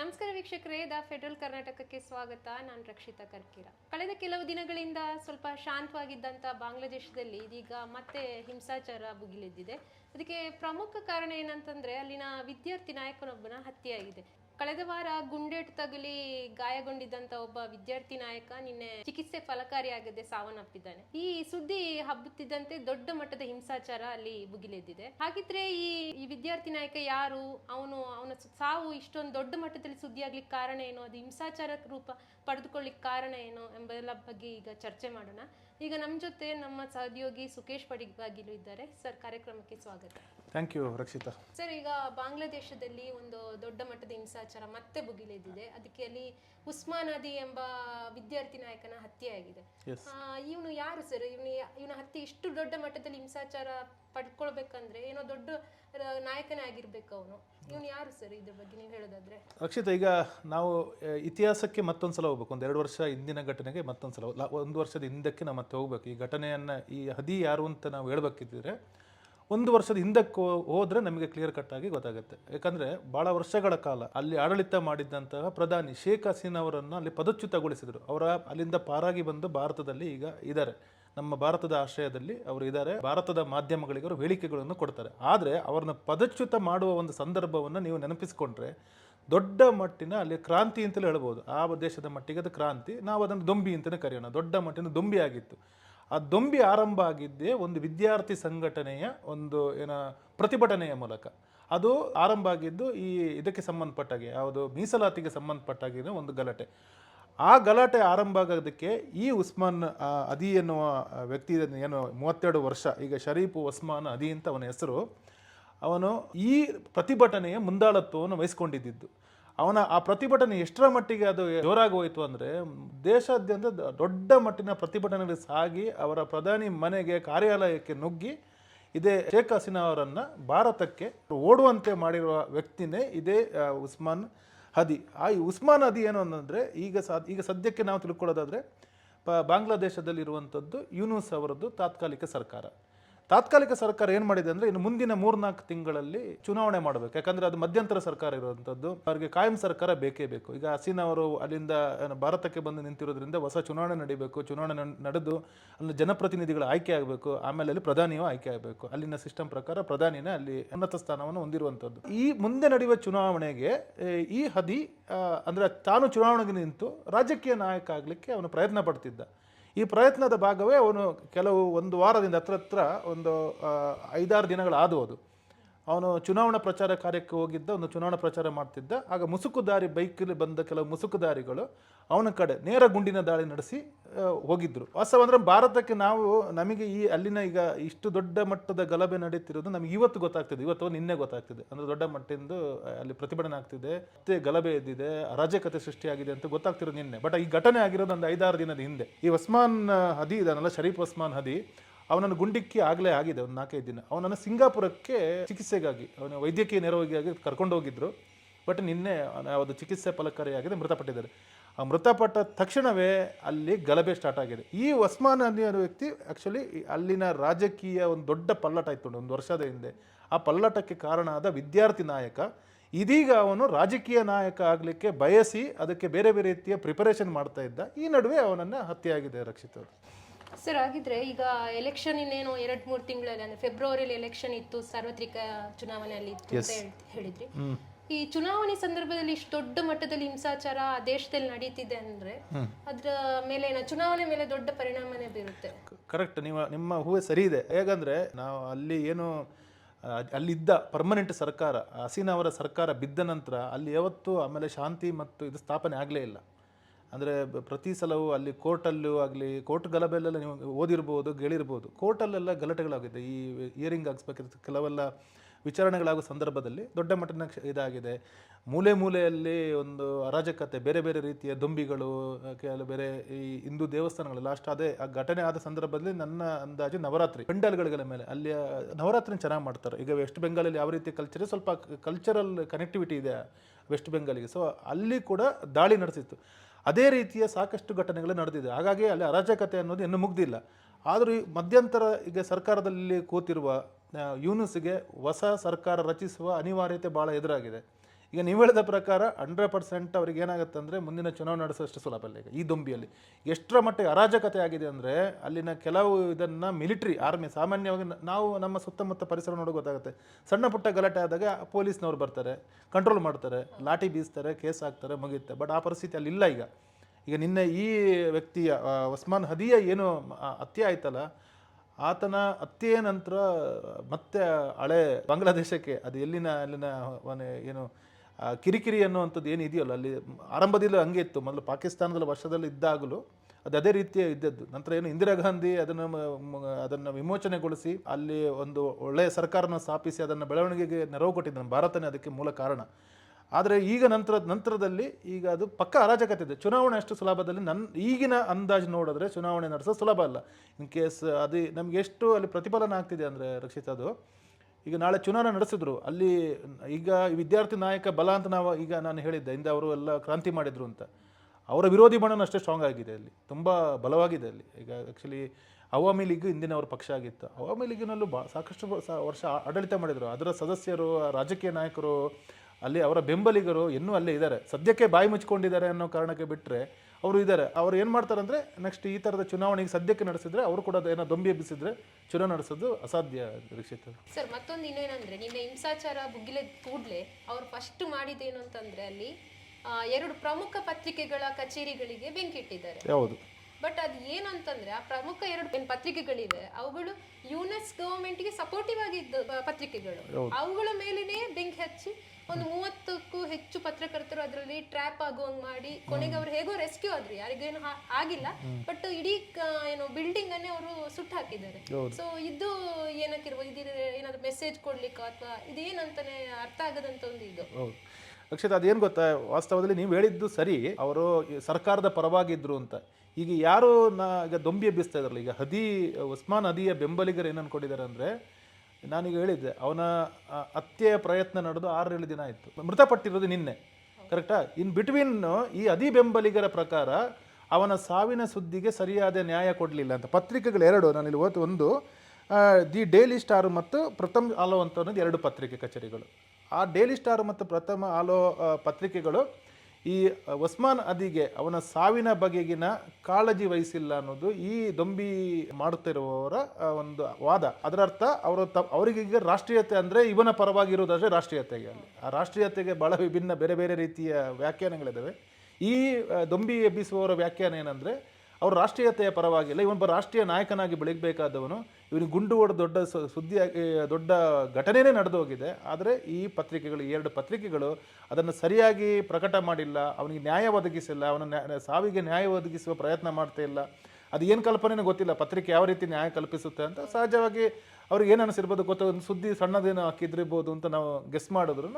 ನಮಸ್ಕಾರ ವೀಕ್ಷಕರೇ, the federal ಕರ್ನಾಟಕಕ್ಕೆ ಸ್ವಾಗತ. ನಾನು ರಕ್ಷಿತಾ ಕರ್ಕಿರ. ಕಳೆದ ಕೆಲವು ದಿನಗಳಿಂದ ಸ್ವಲ್ಪ ಶಾಂತವಾಗಿದ್ದಂಥ ಬಾಂಗ್ಲಾದೇಶದಲ್ಲಿ ಇದೀಗ ಮತ್ತೆ ಹಿಂಸಾಚಾರ ಭುಗಿಲೆದ್ದಿದೆ. ಅದಕ್ಕೆ ಪ್ರಮುಖ ಕಾರಣ ಏನಂತಂದ್ರೆ, ಅಲ್ಲಿನ ವಿದ್ಯಾರ್ಥಿ ನಾಯಕನೊಬ್ಬನ ಹತ್ಯೆಯಾಗಿದೆ. ಕಳೆದ ವಾರ ಗುಂಡೇಟು ತಗುಲಿ ಗಾಯಗೊಂಡಿದ್ದಂತ ಒಬ್ಬ ವಿದ್ಯಾರ್ಥಿ ನಾಯಕ ನಿನ್ನೆ ಚಿಕಿತ್ಸೆ ಫಲಕಾರಿಯಾಗದೆ ಸಾವನ್ನಪ್ಪಿದ್ದಾನೆ. ಈ ಸುದ್ದಿ ಹಬ್ಬುತ್ತಿದ್ದಂತೆ ದೊಡ್ಡ ಮಟ್ಟದ ಹಿಂಸಾಚಾರ ಅಲ್ಲಿ ಭುಗಿಲೆದ್ದಿದೆ. ಹಾಗಿದ್ರೆ ಈ ಈ ವಿದ್ಯಾರ್ಥಿ ನಾಯಕ ಯಾರು? ಅವನು, ಅವನ ಸಾವು ಇಷ್ಟೊಂದು ದೊಡ್ಡ ಮಟ್ಟದಲ್ಲಿ ಸುದ್ದಿ ಆಗ್ಲಿಕ್ಕೆ ಕಾರಣ ಏನು? ಅದು ಹಿಂಸಾಚಾರ ರೂಪ ಪಡೆದುಕೊಳ್ಳಿಕ್ಕೆ ಕಾರಣ ಏನು ಎಂಬೆಲ್ಲ ಬಗ್ಗೆ ಈಗ ಚರ್ಚೆ ಮಾಡೋಣ. ಈಗ ನಮ್ಮ ಜೊತೆ ನಮ್ಮ ಸಹೋದ್ಯೋಗಿ ಪಡಿಗ್ ಬಾಗಿಲು ಇದ್ದಾರೆ. ಸರ್ ಕಾರ್ಯಕ್ರಮಕ್ಕೆ ಸ್ವಾಗತ. Thank you Rakshita. ಸರ್ ಈಗ ಬಾಂಗ್ಲಾದೇಶದಲ್ಲಿ ಒಂದು ದೊಡ್ಡ ಮಟ್ಟದ ಹಿಂಸಾಚಾರ ಮತ್ತೆ ಭುಗಿಲೆದ್ದಿದೆ. ಅದಕ್ಕೆ ಅಲ್ಲಿ ಉಸ್ಮಾನ್ ಅದಿ ಎಂಬ ವಿದ್ಯಾರ್ಥಿ ನಾಯಕನ ಹತ್ಯೆಯಾಗಿದೆ. ಆಗಿದೆ ಇವನು ಯಾರು ಸರ್? ಇವನು ಇವನ ಹತ್ಯೆ ಇಷ್ಟು ದೊಡ್ಡ ಮಟ್ಟದಲ್ಲಿ ಹಿಂಸಾಚಾರ ಪಡ್ಕೊಳ್ಬೇಕಂದ್ರೆ ಏನೋ ದೊಡ್ಡ ನಾಯಕನೇ ಆಗಿರ್ಬೇಕು ಅವನು. ಇವನು ಯಾರು ಸರ್ ಇದ್ರ ಬಗ್ಗೆ ನೀವು ಹೇಳೋದಾದ್ರೆ? ಅಕ್ಷಿತ, ಈಗ ನಾವು ಇತಿಹಾಸಕ್ಕೆ ಮತ್ತೊಂದು ಸಲ ಹೋಗ್ಬೇಕು. ಒಂದು ಎರಡು ವರ್ಷ ಹಿಂದಿನ ಘಟನೆಗೆ ಮತ್ತೊಂದು ಸಲ ಲ- ಒಂದು ವರ್ಷದ ಹಿಂದಕ್ಕೆ ನಾವು ಮತ್ತೆ ಹೋಗ್ಬೇಕು. ಈ ಘಟನೆಯನ್ನು, ಈ ಹದಿ ಯಾರು ಅಂತ ನಾವು ಹೇಳ್ಬೇಕಿದ್ರೆ, ಒಂದು ವರ್ಷದ ಹಿಂದಕ್ಕೆ ಹೋದರೆ ನಮಗೆ ಕ್ಲಿಯರ್ ಕಟ್ ಆಗಿ ಗೊತ್ತಾಗುತ್ತೆ. ಯಾಕಂದ್ರೆ ಬಹಳ ವರ್ಷಗಳ ಕಾಲ ಅಲ್ಲಿ ಆಡಳಿತ ಮಾಡಿದ್ದಂತಹ ಪ್ರಧಾನಿ ಶೇಖ್ ಹಸೀನಾ ಅವರನ್ನು ಅಲ್ಲಿ ಪದಚ್ಯುತಗೊಳಿಸಿದರು. ಅವರ ಅಲ್ಲಿಂದ ಪಾರಾಗಿ ಬಂದು ಭಾರತದಲ್ಲಿ ಈಗ ಇದ್ದಾರೆ ನಮ್ಮ ಭಾರತದ ಆಶ್ರಯದಲ್ಲಿ ಅವರು ಇದ್ದಾರೆ ಭಾರತದ ಮಾಧ್ಯಮಗಳಿಗೆ ಅವರು ಹೇಳಿಕೆಗಳನ್ನು ಕೊಡ್ತಾರೆ. ಆದರೆ ಅವರನ್ನು ಪದಚ್ಯುತ ಮಾಡುವ ಒಂದು ಸಂದರ್ಭವನ್ನು ನೀವು ನೆನಪಿಸಿಕೊಂಡ್ರೆ ದೊಡ್ಡ ಮಟ್ಟಿನ ಅಲ್ಲಿ ಕ್ರಾಂತಿ ಅಂತಲೇ ಹೇಳ್ಬೋದು. ಆ ದೇಶದ ಮಟ್ಟಿಗೆ ಅದು ಕ್ರಾಂತಿ, ನಾವು ಅದನ್ನು ದೊಂಬಿ ಅಂತಲೇ ಕರೆಯೋಣ. ದೊಡ್ಡ ಮಟ್ಟಿನ ದೊಂಬಿ ಆಗಿತ್ತು. ಆ ದೊಂಬಿ ಆರಂಭ ಆಗಿದ್ದೇ ಒಂದು ವಿದ್ಯಾರ್ಥಿ ಸಂಘಟನೆಯ ಒಂದು ಏನ ಪ್ರತಿಭಟನೆಯ ಮೂಲಕ. ಅದು ಆರಂಭ ಆಗಿದ್ದು ಈ ಇದಕ್ಕೆ ಸಂಬಂಧಪಟ್ಟಾಗೆ, ಯಾವುದು ಮೀಸಲಾತಿಗೆ ಸಂಬಂಧಪಟ್ಟಾಗಿನ ಒಂದು ಗಲಾಟೆ. ಆ ಗಲಾಟೆ ಆರಂಭ ಆಗೋದಕ್ಕೆ ಈ ಉಸ್ಮಾನ್ ಅದಿ ಎನ್ನುವ ವ್ಯಕ್ತಿ ಏನು ಮೂವತ್ತೆರಡು ವರ್ಷ, ಈಗ ಶರೀಫ್ ಉಸ್ಮಾನ್, ಅದಿ ಅಂತ ಅವನ ಹೆಸರು, ಅವನು ಈ ಪ್ರತಿಭಟನೆಯ ಮುಂದಾಳತ್ವವನ್ನು ವಹಿಸ್ಕೊಂಡಿದ್ದು ಅವನ ಆ ಪ್ರತಿಭಟನೆ ಎಷ್ಟರ ಮಟ್ಟಿಗೆ ಅದು ಜೋರಾಗಿ ಹೋಯಿತು ಅಂದರೆ, ದೇಶಾದ್ಯಂತ ದೊಡ್ಡ ಮಟ್ಟಿನ ಪ್ರತಿಭಟನೆಗಳು ಸಾಗಿ ಅವರ ಪ್ರಧಾನಿ ಮನೆಗೆ ಕಾರ್ಯಾಲಯಕ್ಕೆ ನುಗ್ಗಿ, ಇದೇ ಶೇಖ್ ಹಸೀನಾ ಅವರನ್ನು ಭಾರತಕ್ಕೆ ಓಡುವಂತೆ ಮಾಡಿರುವ ವ್ಯಕ್ತಿನೇ ಇದೇ ಉಸ್ಮಾನ್. ಹದಿ, ಆ ಉಸ್ಮಾನ್ ಹದಿ ಏನು ಅಂತಂದರೆ ಈಗ ಸಾ, ಈಗ ಸದ್ಯಕ್ಕೆ ನಾವು ತಿಳ್ಕೊಳ್ಳೋದಾದರೆ, ಪ, ಬಾಂಗ್ಲಾದೇಶದಲ್ಲಿರುವಂಥದ್ದು ಯೂನುಸ್ ಅವರದ್ದು ತಾತ್ಕಾಲಿಕ ಸರ್ಕಾರ. ತಾತ್ಕಾಲಿಕ ಸರ್ಕಾರ ಏನು ಮಾಡಿದೆ ಅಂದರೆ ಇನ್ನು ಮುಂದಿನ ಮೂರ್ನಾಲ್ಕು ತಿಂಗಳಲ್ಲಿ ಚುನಾವಣೆ ಮಾಡಬೇಕು. ಯಾಕಂದರೆ ಅದು ಮಧ್ಯಂತರ ಸರ್ಕಾರ ಇರುವಂಥದ್ದು ಅವರಿಗೆ ಕಾಯಂ ಸರ್ಕಾರ ಬೇಕೇ ಬೇಕು. ಈಗ ಹಸೀನಾ ಅವರು ಅಲ್ಲಿಂದ ಭಾರತಕ್ಕೆ ಬಂದು ನಿಂತಿರೋದ್ರಿಂದ ಹೊಸ ಚುನಾವಣೆ ನಡೀಬೇಕು. ಚುನಾವಣೆ ನಡೆದು ಅಲ್ಲಿ ಜನಪ್ರತಿನಿಧಿಗಳು ಆಯ್ಕೆ ಆಗಬೇಕು. ಆಮೇಲೆ ಅಲ್ಲಿ ಪ್ರಧಾನಿಯೂ ಆಯ್ಕೆ ಆಗಬೇಕು. ಅಲ್ಲಿನ ಸಿಸ್ಟಮ್ ಪ್ರಕಾರ ಪ್ರಧಾನಿನೇ ಅಲ್ಲಿ ಉನ್ನತ ಸ್ಥಾನವನ್ನು ಹೊಂದಿರುವಂಥದ್ದು ಈ ಮುಂದೆ ನಡೆಯುವ ಚುನಾವಣೆಗೆ ಈ ಹದಿ ಅಂದ್ರೆ ತಾನು ಚುನಾವಣೆಗೆ ನಿಂತು ರಾಜಕೀಯ ನಾಯಕ ಆಗಲಿಕ್ಕೆ ಅವನು ಪ್ರಯತ್ನ ಪಡ್ತಿದ್ದ. ಈ ಪ್ರಯತ್ನದ ಭಾಗವೇ ಅವನು ಕೆಲವು ಒಂದು ವಾರದಿಂದ ಹತ್ರ ಹತ್ರ ಒಂದು ಐದಾರು ದಿನಗಳಾದವು ಅದು ಅವನು ಚುನಾವಣಾ ಪ್ರಚಾರ ಕಾರ್ಯಕ್ಕೆ ಹೋಗಿದ್ದ, ಒಂದು ಚುನಾವಣಾ ಪ್ರಚಾರ ಮಾಡ್ತಿದ್ದ. ಆಗ ಮುಸುಕುದಾರಿ ಬೈಕಲ್ಲಿ ಬಂದ ಕೆಲವು ಮುಸುಕುದಾರಿಗಳು ಅವನ ಕಡೆ ನೇರ ಗುಂಡಿನ ದಾಳಿ ನಡೆಸಿ ಹೋಗಿದ್ರು. ವಾಸ್ತವ ಅಂದ್ರೆ ಭಾರತಕ್ಕೆ ನಾವು, ನಮಗೆ ಈ ಅಲ್ಲಿನ ಈಗ ಇಷ್ಟು ದೊಡ್ಡ ಮಟ್ಟದ ಗಲಭೆ ನಡೀತಿರೋದು ನಮಗೆ ಇವತ್ತು ಗೊತ್ತಾಗ್ತಿದೆ. ಇವತ್ತು ನಿನ್ನೆ ಗೊತ್ತಾಗ್ತಿದೆ. ಅಂದ್ರೆ ದೊಡ್ಡ ಮಟ್ಟಿಂದ ಅಲ್ಲಿ ಪ್ರತಿಭಟನೆ ಆಗ್ತಿದೆ. ಮತ್ತೆ ಗಲಭೆ ಎದ್ದಿದೆ, ಅರಾಜಕತೆ ಸೃಷ್ಟಿಯಾಗಿದೆ ಅಂತ ಗೊತ್ತಾಗ್ತಿರೋದು ನಿನ್ನೆ. ಬಟ್ ಈ ಘಟನೆ ಆಗಿರೋದು ಒಂದು ಐದಾರು ದಿನದ ಹಿಂದೆ. ಈ ಉಸ್ಮಾನ್ ಹದಿ ಇದಾನಲ್ಲ, ಶರೀಫ್ ಉಸ್ಮಾನ್ ಹದಿ, ಅವನನ್ನು ಗುಂಡಿಕ್ಕಿ ಆಗಲೇ ಆಗಿದೆ ಒಂದು ನಾಲ್ಕೈದು ದಿನ. ಅವನನ್ನು ಸಿಂಗಾಪುರಕ್ಕೆ ಚಿಕಿತ್ಸೆಗಾಗಿ, ಅವನ ವೈದ್ಯಕೀಯ ನೆರವಿಗಾಗಿ ಕರ್ಕೊಂಡು ಹೋಗಿದ್ರು. ಬಟ್ ನಿನ್ನೆ ಒಂದು ಚಿಕಿತ್ಸೆ ಫಲಕಾರಿಯಾಗಿದೆ, ಮೃತಪಟ್ಟಿದ್ದಾರೆ. ಮೃತಪಟ್ಟ ತಕ್ಷಣವೇ ಅಲ್ಲಿ ಗಲಭೆ ಸ್ಟಾರ್ಟ್ ಆಗಿದೆ. ಈ ಒಸ್ಮಾನ್ ಅನ್ನೋ ವ್ಯಕ್ತಿ ಆ್ಯಕ್ಚುಲಿ ಅಲ್ಲಿನ ರಾಜಕೀಯ ಒಂದು ದೊಡ್ಡ ಪಲ್ಲಟ ಇತ್ತು ಒಂದು ವರ್ಷದ ಹಿಂದೆ. ಆ ಪಲ್ಲಟಕ್ಕೆ ಕಾರಣ ಆದ ವಿದ್ಯಾರ್ಥಿ ನಾಯಕ. ಇದೀಗ ಅವನು ರಾಜಕೀಯ ನಾಯಕ ಆಗಲಿಕ್ಕೆ ಬಯಸಿ ಅದಕ್ಕೆ ಬೇರೆ ಬೇರೆ ರೀತಿಯ ಪ್ರಿಪರೇಷನ್ ಮಾಡ್ತಾ ಇದ್ದ. ಈ ನಡುವೆ ಅವನನ್ನು ಹತ್ಯೆಯಾಗಿದೆ ರಕ್ಷಿತ್ ಅವರು. ಸರ್ ಆಗಿದ್ರೆ ಈಗ ಎಲೆಕ್ಷನ್ ಇನ್ನೇನು ಎರಡ್ ಮೂರು ತಿಂಗಳಲ್ಲಿ ಅಂದ್ರೆ ಫೆಬ್ರವರಿಯಲ್ಲಿ ಎಲೆಕ್ಷನ್ ಇತ್ತು ಸಾರ್ವತ್ರಿಕ ಚುನಾವಣೆಯಲ್ಲಿ ಇತ್ತು ಅಂತ ಹೇಳಿದ್ರಿ. ಈ ಚುನಾವಣೆ ಸಂದರ್ಭದಲ್ಲಿ ಇಷ್ಟು ದೊಡ್ಡ ಮಟ್ಟದಲ್ಲಿ ಹಿಂಸಾಚಾರ ಆ ದೇಶದಲ್ಲಿ ನಡೀತಿದೆ ಅಂದ್ರೆ ಅದ್ರ ಮೇಲೆ ಚುನಾವಣೆ ಮೇಲೆ ದೊಡ್ಡ ಪರಿಣಾಮನೇ ಬೀರುತ್ತೆ. ಕರೆಕ್ಟ್ ನೀವು ನಿಮ್ಮ ಹೂವೆ ಸರಿ ಇದೆ. ಹೇಗಂದ್ರೆ ನಾವು ಅಲ್ಲಿ ಏನು ಅಲ್ಲಿದ್ದ ಪರ್ಮನೆಂಟ್ ಸರ್ಕಾರ ಹಸೀನಾ ಅವರ ಸರ್ಕಾರ ಬಿದ್ದ ನಂತರ ಅಲ್ಲಿ ಯಾವತ್ತೂ ಆಮೇಲೆ ಶಾಂತಿ ಮತ್ತು ಇದು ಸ್ಥಾಪನೆ ಆಗಲೇ ಇಲ್ಲ. ಅಂದರೆ ಪ್ರತಿ ಸಲವೂ ಅಲ್ಲಿ ಕೋರ್ಟಲ್ಲೂ ಆಗಲಿ ಕೋರ್ಟ್ ಗಲಭೆಲ್ಲೆಲ್ಲ ನೀವು ಓದಿರ್ಬೋದು ಗೆಳಿರ್ಬೋದು ಕೋರ್ಟಲ್ಲೆಲ್ಲ ಗಲಾಟೆಗಳಾಗಿದೆ ಈ ಇಯರಿಂಗ್ ಹಾಕ್ಸ್ಬೇಕಿತ್ತು ಕೆಲವೆಲ್ಲ ವಿಚಾರಣೆಗಳಾಗೋ ಸಂದರ್ಭದಲ್ಲಿ ದೊಡ್ಡ ಮಟ್ಟದ ಇದಾಗಿದೆ. ಮೂಲೆ ಮೂಲೆಯಲ್ಲಿ ಒಂದು ಅರಾಜಕತೆ, ಬೇರೆ ಬೇರೆ ರೀತಿಯ ದುಂಬಿಗಳು ಕೆಲವು ಬೇರೆ ಈ ಹಿಂದೂ ದೇವಸ್ಥಾನಗಳು ಲಾಸ್ಟ್ ಅದೇ ಆ ಘಟನೆ ಆದ ಸಂದರ್ಭದಲ್ಲಿ ನನ್ನ ಅಂದಾಜು ನವರಾತ್ರಿ ಪೆಂಡಲ್ಗಳ ಮೇಲೆ. ಅಲ್ಲಿ ನವರಾತ್ರಿ ಚೆನ್ನಾಗಿ ಮಾಡ್ತಾರೆ. ಈಗ ವೆಸ್ಟ್ ಬೆಂಗಾಲಲ್ಲಿ ಯಾವ ರೀತಿ ಕಲ್ಚರ್ ಸ್ವಲ್ಪ ಕಲ್ಚರಲ್ ಕನೆಕ್ಟಿವಿಟಿ ಇದೆ ವೆಸ್ಟ್ ಬೆಂಗಾಲಿಗೆ ಸೊ ಅಲ್ಲಿ ಕೂಡ ದಾಳಿ ನಡೆಸಿತ್ತು. ಅದೇ ರೀತಿಯ ಸಾಕಷ್ಟು ಘಟನೆಗಳು ನಡೆದಿದೆ. ಹಾಗಾಗಿ ಅಲ್ಲಿ ಅರಾಜಕತೆ ಅನ್ನೋದು ಇನ್ನೂ ಮುಗ್ದಿಲ್ಲ. ಆದರೂ ಮಧ್ಯಂತರ ಈಗ ಸರ್ಕಾರದಲ್ಲಿ ಕೂತಿರುವ ಯೂನುಸ್ಗೆ ಹೊಸ ಸರ್ಕಾರ ರಚಿಸುವ ಅನಿವಾರ್ಯತೆ ಭಾಳ ಎದುರಾಗಿದೆ. ಈಗ ನೀವು ಹೇಳಿದ ಪ್ರಕಾರ ಹಂಡ್ರೆಡ್ ಪರ್ಸೆಂಟ್ ಅವ್ರಿಗೆ ಏನಾಗುತ್ತೆ ಅಂದರೆ ಮುಂದಿನ ಚುನಾವಣೆ ನಡೆಸೋಷ್ಟು ಸುಲಭ ಅಲ್ಲ ಈಗ, ಈ ದೊಂಬಿಯಲ್ಲಿ. ಎಷ್ಟರ ಮಟ್ಟಿಗೆ ಅರಾಜಕತೆ ಆಗಿದೆ ಅಂದರೆ ಅಲ್ಲಿನ ಕೆಲವು ಇದನ್ನು ಮಿಲಿಟ್ರಿ, ಆರ್ಮಿ ಸಾಮಾನ್ಯವಾಗಿ ನಾವು ನಮ್ಮ ಸುತ್ತಮುತ್ತ ಪರಿಸರ ನೋಡೋ ಗೊತ್ತಾಗುತ್ತೆ. ಸಣ್ಣ ಪುಟ್ಟ ಗಲಾಟೆ ಆದಾಗ ಪೊಲೀಸ್ನವ್ರು ಬರ್ತಾರೆ ಕಂಟ್ರೋಲ್ ಮಾಡ್ತಾರೆ, ಲಾಠಿ ಬೀಸ್ತಾರೆ, ಕೇಸ್ ಹಾಕ್ತಾರೆ, ಮುಗಿಯುತ್ತೆ. ಬಟ್ ಆ ಪರಿಸ್ಥಿತಿ ಅಲ್ಲಿ ಇಲ್ಲ ಈಗ. ಈಗ ನಿನ್ನೆ ಈ ವ್ಯಕ್ತಿಯ ಒಸ್ಮಾನ್ ಹದಿಯ ಏನು ಹತ್ಯೆ ಆಯ್ತಲ್ಲ ಆತನ ಅತ್ತೆಯ ನಂತರ ಮತ್ತೆ ಹಳೆ ಬಾಂಗ್ಲಾದೇಶಕ್ಕೆ, ಅದು ಎಲ್ಲಿನ, ಅಲ್ಲಿನ ಏನು ಕಿರಿಕಿರಿ ಅನ್ನುವಂಥದ್ದು ಏನು ಇದೆಯಲ್ಲ, ಅಲ್ಲಿ ಆರಂಭದಲ್ಲಿ ಹಂಗೆ ಇತ್ತು. ಮೊದಲು ಪಾಕಿಸ್ತಾನದಲ್ಲಿ ವರ್ಷದಲ್ಲಿ ಇದ್ದಾಗಲೂ ಅದು ಅದೇ ರೀತಿಯ ಇದ್ದದ್ದು. ನಂತರ ಏನು, ಇಂದಿರಾ ಗಾಂಧಿ ಅದನ್ನು ಅದನ್ನು ವಿಮೋಚನೆಗೊಳಿಸಿ ಅಲ್ಲಿ ಒಂದು ಒಳ್ಳೆಯ ಸರ್ಕಾರನ ಸ್ಥಾಪಿಸಿ ಅದನ್ನು ಬೆಳವಣಿಗೆಗೆ ನೆರವು ಕೊಟ್ಟಿದ್ದಾನೆ ಭಾರತನೇ ಅದಕ್ಕೆ ಮೂಲ ಕಾರಣ. ಆದರೆ ಈಗ ನಂತರ, ನಂತರದಲ್ಲಿ ಈಗ ಅದು ಪಕ್ಕ ಅರಾಜಕತೆ ಇದೆ. ಚುನಾವಣೆ ಅಷ್ಟು ಸುಲಭದಲ್ಲಿ ನನ್ನ ಈಗಿನ ಅಂದಾಜು ನೋಡಿದ್ರೆ ಚುನಾವಣೆ ನಡೆಸೋದು ಸುಲಭ ಅಲ್ಲ. ಇನ್ ಕೇಸ್ ಅದು ನಮಗೆ ಎಷ್ಟು ಅಲ್ಲಿ ಪ್ರತಿಫಲನ ಆಗ್ತಿದೆ ಅಂದರೆ ರಕ್ಷಿತ್ ಅದು. ಈಗ ನಾಳೆ ಚುನಾವಣೆ ನಡೆಸಿದ್ರು. ಅಲ್ಲಿ ಈಗ ವಿದ್ಯಾರ್ಥಿ ನಾಯಕ ಬಲ ಅಂತ ನಾವು ಈಗ ನಾನು ಹೇಳಿದ್ದೆ. ಹಿಂದೆ ಅವರು ಎಲ್ಲ ಕ್ರಾಂತಿ ಮಾಡಿದರು ಅಂತ. ಅವರ ವಿರೋಧಿ ಬಣನೂ ಅಷ್ಟೇ ಸ್ಟ್ರಾಂಗ್ ಆಗಿದೆ ಅಲ್ಲಿ. ತುಂಬ ಬಲವಾಗಿದೆ ಅಲ್ಲಿ. ಈಗ ಆ್ಯಕ್ಚುಲಿ ಅವಾಮಿ ಲೀಗ್ ಹಿಂದಿನ ಅವ್ರ ಪಕ್ಷ ಆಗಿತ್ತು. ಅವಾಮಿ ಲೀಗಿನಲ್ಲೂ ಬಾ, ಸಾಕಷ್ಟು ವರ್ಷ ಆಡಳಿತ ಮಾಡಿದರು. ಅದರ ಸದಸ್ಯರು, ರಾಜಕೀಯ ನಾಯಕರು ಅಲ್ಲಿ ಅವರ ಬೆಂಬಲಿಗರು ಇನ್ನೂ ಅಲ್ಲೇ ಇದ್ದಾರೆ. ಸದ್ಯಕ್ಕೆ ಬಾಯಿ ಮುಚ್ಕೊಂಡಿದ್ದಾರೆ ಅನ್ನೋ ಕಾರಣಕ್ಕೆ ಬಿಟ್ಟರೆ ಅವರು ಇದ್ದಾರೆ. ಅವ್ರು ಏನು ಮಾಡ್ತಾರೆ ಅಂದರೆ ನೆಕ್ಸ್ಟ್ ಈ ಥರದ ಚುನಾವಣೆಗೆ ಸದ್ಯಕ್ಕೆ ನಡೆಸಿದ್ರೆ ಅವರು ಕೂಡ ಏನೋ ದೊಂಬಿ ಎಬ್ಬಿಸಿದ್ರೆ ಚುನಾವಣೆ ನಡೆಸೋದು ಅಸಾಧ್ಯ ರಕ್ಷಿತ ಸರ್ ಮತ್ತೊಂದು ಇನ್ನೇನಂದ್ರೆ ನಿನ್ನೆ ಹಿಂಸಾಚಾರ ಭುಗಿಲೆ ಕೂಡಲೇ ಅವ್ರು ಫಸ್ಟ್ ಮಾಡಿದ್ದೇನು ಅಂತಂದ್ರೆ ಅಲ್ಲಿ ಎರಡು ಪ್ರಮುಖ ಪತ್ರಿಕೆಗಳ ಕಚೇರಿಗಳಿಗೆ ಬೆಂಕಿ ಇಟ್ಟಿದ್ದಾರೆ ಹೌದು ಬಟ್ ಅದು ಏನು ಅಂತಂದ್ರೆ ಆ ಪ್ರಮುಖ ಎರಡು ಪತ್ರಿಕೆಗಳಿವೆ ಅವುಗಳು ಯುನೆಸ್ ಗವರ್ಮೆಂಟ್ಗೆ ಸಪೋರ್ಟಿವ್ ಆಗಿದ್ದ ಪತ್ರಿಕೆಗಳು. ಅವುಗಳ ಮೇಲೇನೆ ಬೆಂಕಿ ಹಚ್ಚಿ ಒಂದು ಮೂವತ್ತಕ್ಕೂ ಹೆಚ್ಚು ಪತ್ರಕರ್ತರು ಅದರಲ್ಲಿ ಟ್ರ್ಯಾಪ್ ಆಗುವಂಗ್ ಮಾಡಿ ಕೊನೆಗೆ ಅವ್ರು ಹೇಗೋ ರೆಸ್ಕ್ಯೂ ಆದ್ರು. ಯಾರಿಗೇನು ಆಗಿಲ್ಲ. ಬಟ್ ಇಡೀ ಏನು ಬಿಲ್ಡಿಂಗ್ ಅನ್ನೇ ಅವರು ಸುಟ್ಟು ಹಾಕಿದ್ದಾರೆ. ಸೊ ಇದು ಏನಕ್ಕಿರ್ಬೋದು? ಇದು ಏನಾದ್ರು ಮೆಸೇಜ್ ಕೊಡ್ಲಿಕ್ಕ ಅಥವಾ ಇದೇನಂತಾನೆ ಅರ್ಥ ಆಗದಂತ ಒಂದು ಇದು. ಅಕ್ಷತ ಅದೇನು ಗೊತ್ತಾ? ವಾಸ್ತವದಲ್ಲಿ ನೀವು ಹೇಳಿದ್ದು ಸರಿ ಅವರು ಸರ್ಕಾರದ ಪರವಾಗಿದ್ರು ಅಂತ. ಈಗ ಯಾರು ನಾ ಈಗ ದೊಂಬಿ ಎಬ್ಬಿಸ್ತಾ ಇದ್ರಲ್ಲ ಈಗ ಹದಿ ಉಸ್ಮಾನ್ ಹದಿಯ ಬೆಂಬಲಿಗರು ಏನು ಅನ್ಕೊಂಡಿದ್ದಾರೆ ಅಂದರೆ ನಾನೀಗ ಹೇಳಿದ್ದೆ, ಅವನ ಅತ್ಯ ಪ್ರಯತ್ನ ನಡೆದು ಆರೇಳು ದಿನ ಆಯಿತು. ಮೃತಪಟ್ಟಿರೋದು ನಿನ್ನೆ ಕರೆಕ್ಟಾ ಇನ್ ಬಿಟ್ವೀನ್ ಈ ಅದಿ ಬೆಂಬಲಿಗರ ಪ್ರಕಾರ ಅವನ ಸಾವಿನ ಸುದ್ದಿಗೆ ಸರಿಯಾದ ನ್ಯಾಯ ಕೊಡಲಿಲ್ಲ ಅಂತ. ಪತ್ರಿಕೆಗಳು ಎರಡು, ನಾನಿಲ್ಲಿ ಓದ್, ಒಂದು ದಿ ಡೈಲಿ ಸ್ಟಾರ್ ಮತ್ತು ಪ್ರಥಮ್ ಆಲೋ ಅಂತ ಅನ್ನೋದು ಎರಡು ಪತ್ರಿಕೆ ಕಚೇರಿಗಳು. ಆ ಡೈಲಿ ಸ್ಟಾರ್ ಮತ್ತು ಪ್ರಥಮ ಆಲೋ ಪತ್ರಿಕೆಗಳು ಈ ಒಸ್ಮಾನ್ ಅದಿಗೆ ಅವನ ಸಾವಿನ ಬಗೆಗಿನ ಕಾಳಜಿ ವಹಿಸಿಲ್ಲ ಅನ್ನೋದು ಈ ದೊಂಬಿ ಮಾಡುತ್ತಿರುವವರ ಒಂದು ವಾದ. ಅದರರ್ಥ ಅವರು ತ ಅವರಿಗೀಗ ರಾಷ್ಟ್ರೀಯತೆ ಅಂದರೆ ಇವನ ಪರವಾಗಿರುವುದಾದ್ರೆ ರಾಷ್ಟ್ರೀಯತೆಗೆ ಅಲ್ಲಿ. ಆ ರಾಷ್ಟ್ರೀಯತೆಗೆ ಬಹಳ ವಿಭಿನ್ನ ಬೇರೆ ಬೇರೆ ರೀತಿಯ ವ್ಯಾಖ್ಯಾನಗಳಿದ್ದಾವೆ ಈ ದೊಂಬಿ ಎಬ್ಬಿಸುವವರ ವ್ಯಾಖ್ಯಾನ ಏನಂದರೆ ಅವರು ರಾಷ್ಟ್ರೀಯತೆಯ ಪರವಾಗಿಲ್ಲ. ಇವನೊಬ್ಬ ರಾಷ್ಟ್ರೀಯ ನಾಯಕನಾಗಿ ಬೆಳಗಬೇಕಾದವನು. ಇವನಿಗೆ ಗುಂಡು ಓಡ ದೊಡ್ಡ ಸುದ್ದಿ ಸುದ್ದಿಯಾಗಿ ದೊಡ್ಡ ಘಟನೆನೇ ನಡೆದು ಹೋಗಿದೆ ಆದರೆ ಈ ಪತ್ರಿಕೆಗಳು, ಈ ಎರಡು ಪತ್ರಿಕೆಗಳು ಅದನ್ನು ಸರಿಯಾಗಿ ಪ್ರಕಟ ಮಾಡಿಲ್ಲ. ಅವನಿಗೆ ನ್ಯಾಯ ಒದಗಿಸಿಲ್ಲ. ಅವನ ಸಾವಿಗೆ ನ್ಯಾಯ ಒದಗಿಸುವ ಪ್ರಯತ್ನ ಮಾಡ್ತಾ ಇಲ್ಲ. ಅದು ಏನು ಕಲ್ಪನೆಯೂ ಗೊತ್ತಿಲ್ಲ. ಪತ್ರಿಕೆ ಯಾವ ರೀತಿ ನ್ಯಾಯ ಕಲ್ಪಿಸುತ್ತೆ ಅಂತ ಸಹಜವಾಗಿ ಅವ್ರಿಗೆ ಏನು ಅನಿಸಿರ್ಬೋದು ಗೊತ್ತ. ಒಂದು ಸುದ್ದಿ ಸಣ್ಣದೇನೋ ಹಾಕಿದ್ರಿರ್ಬೋದು ಅಂತ ನಾವು ಗೆಸ್ ಮಾಡಿದ್ರು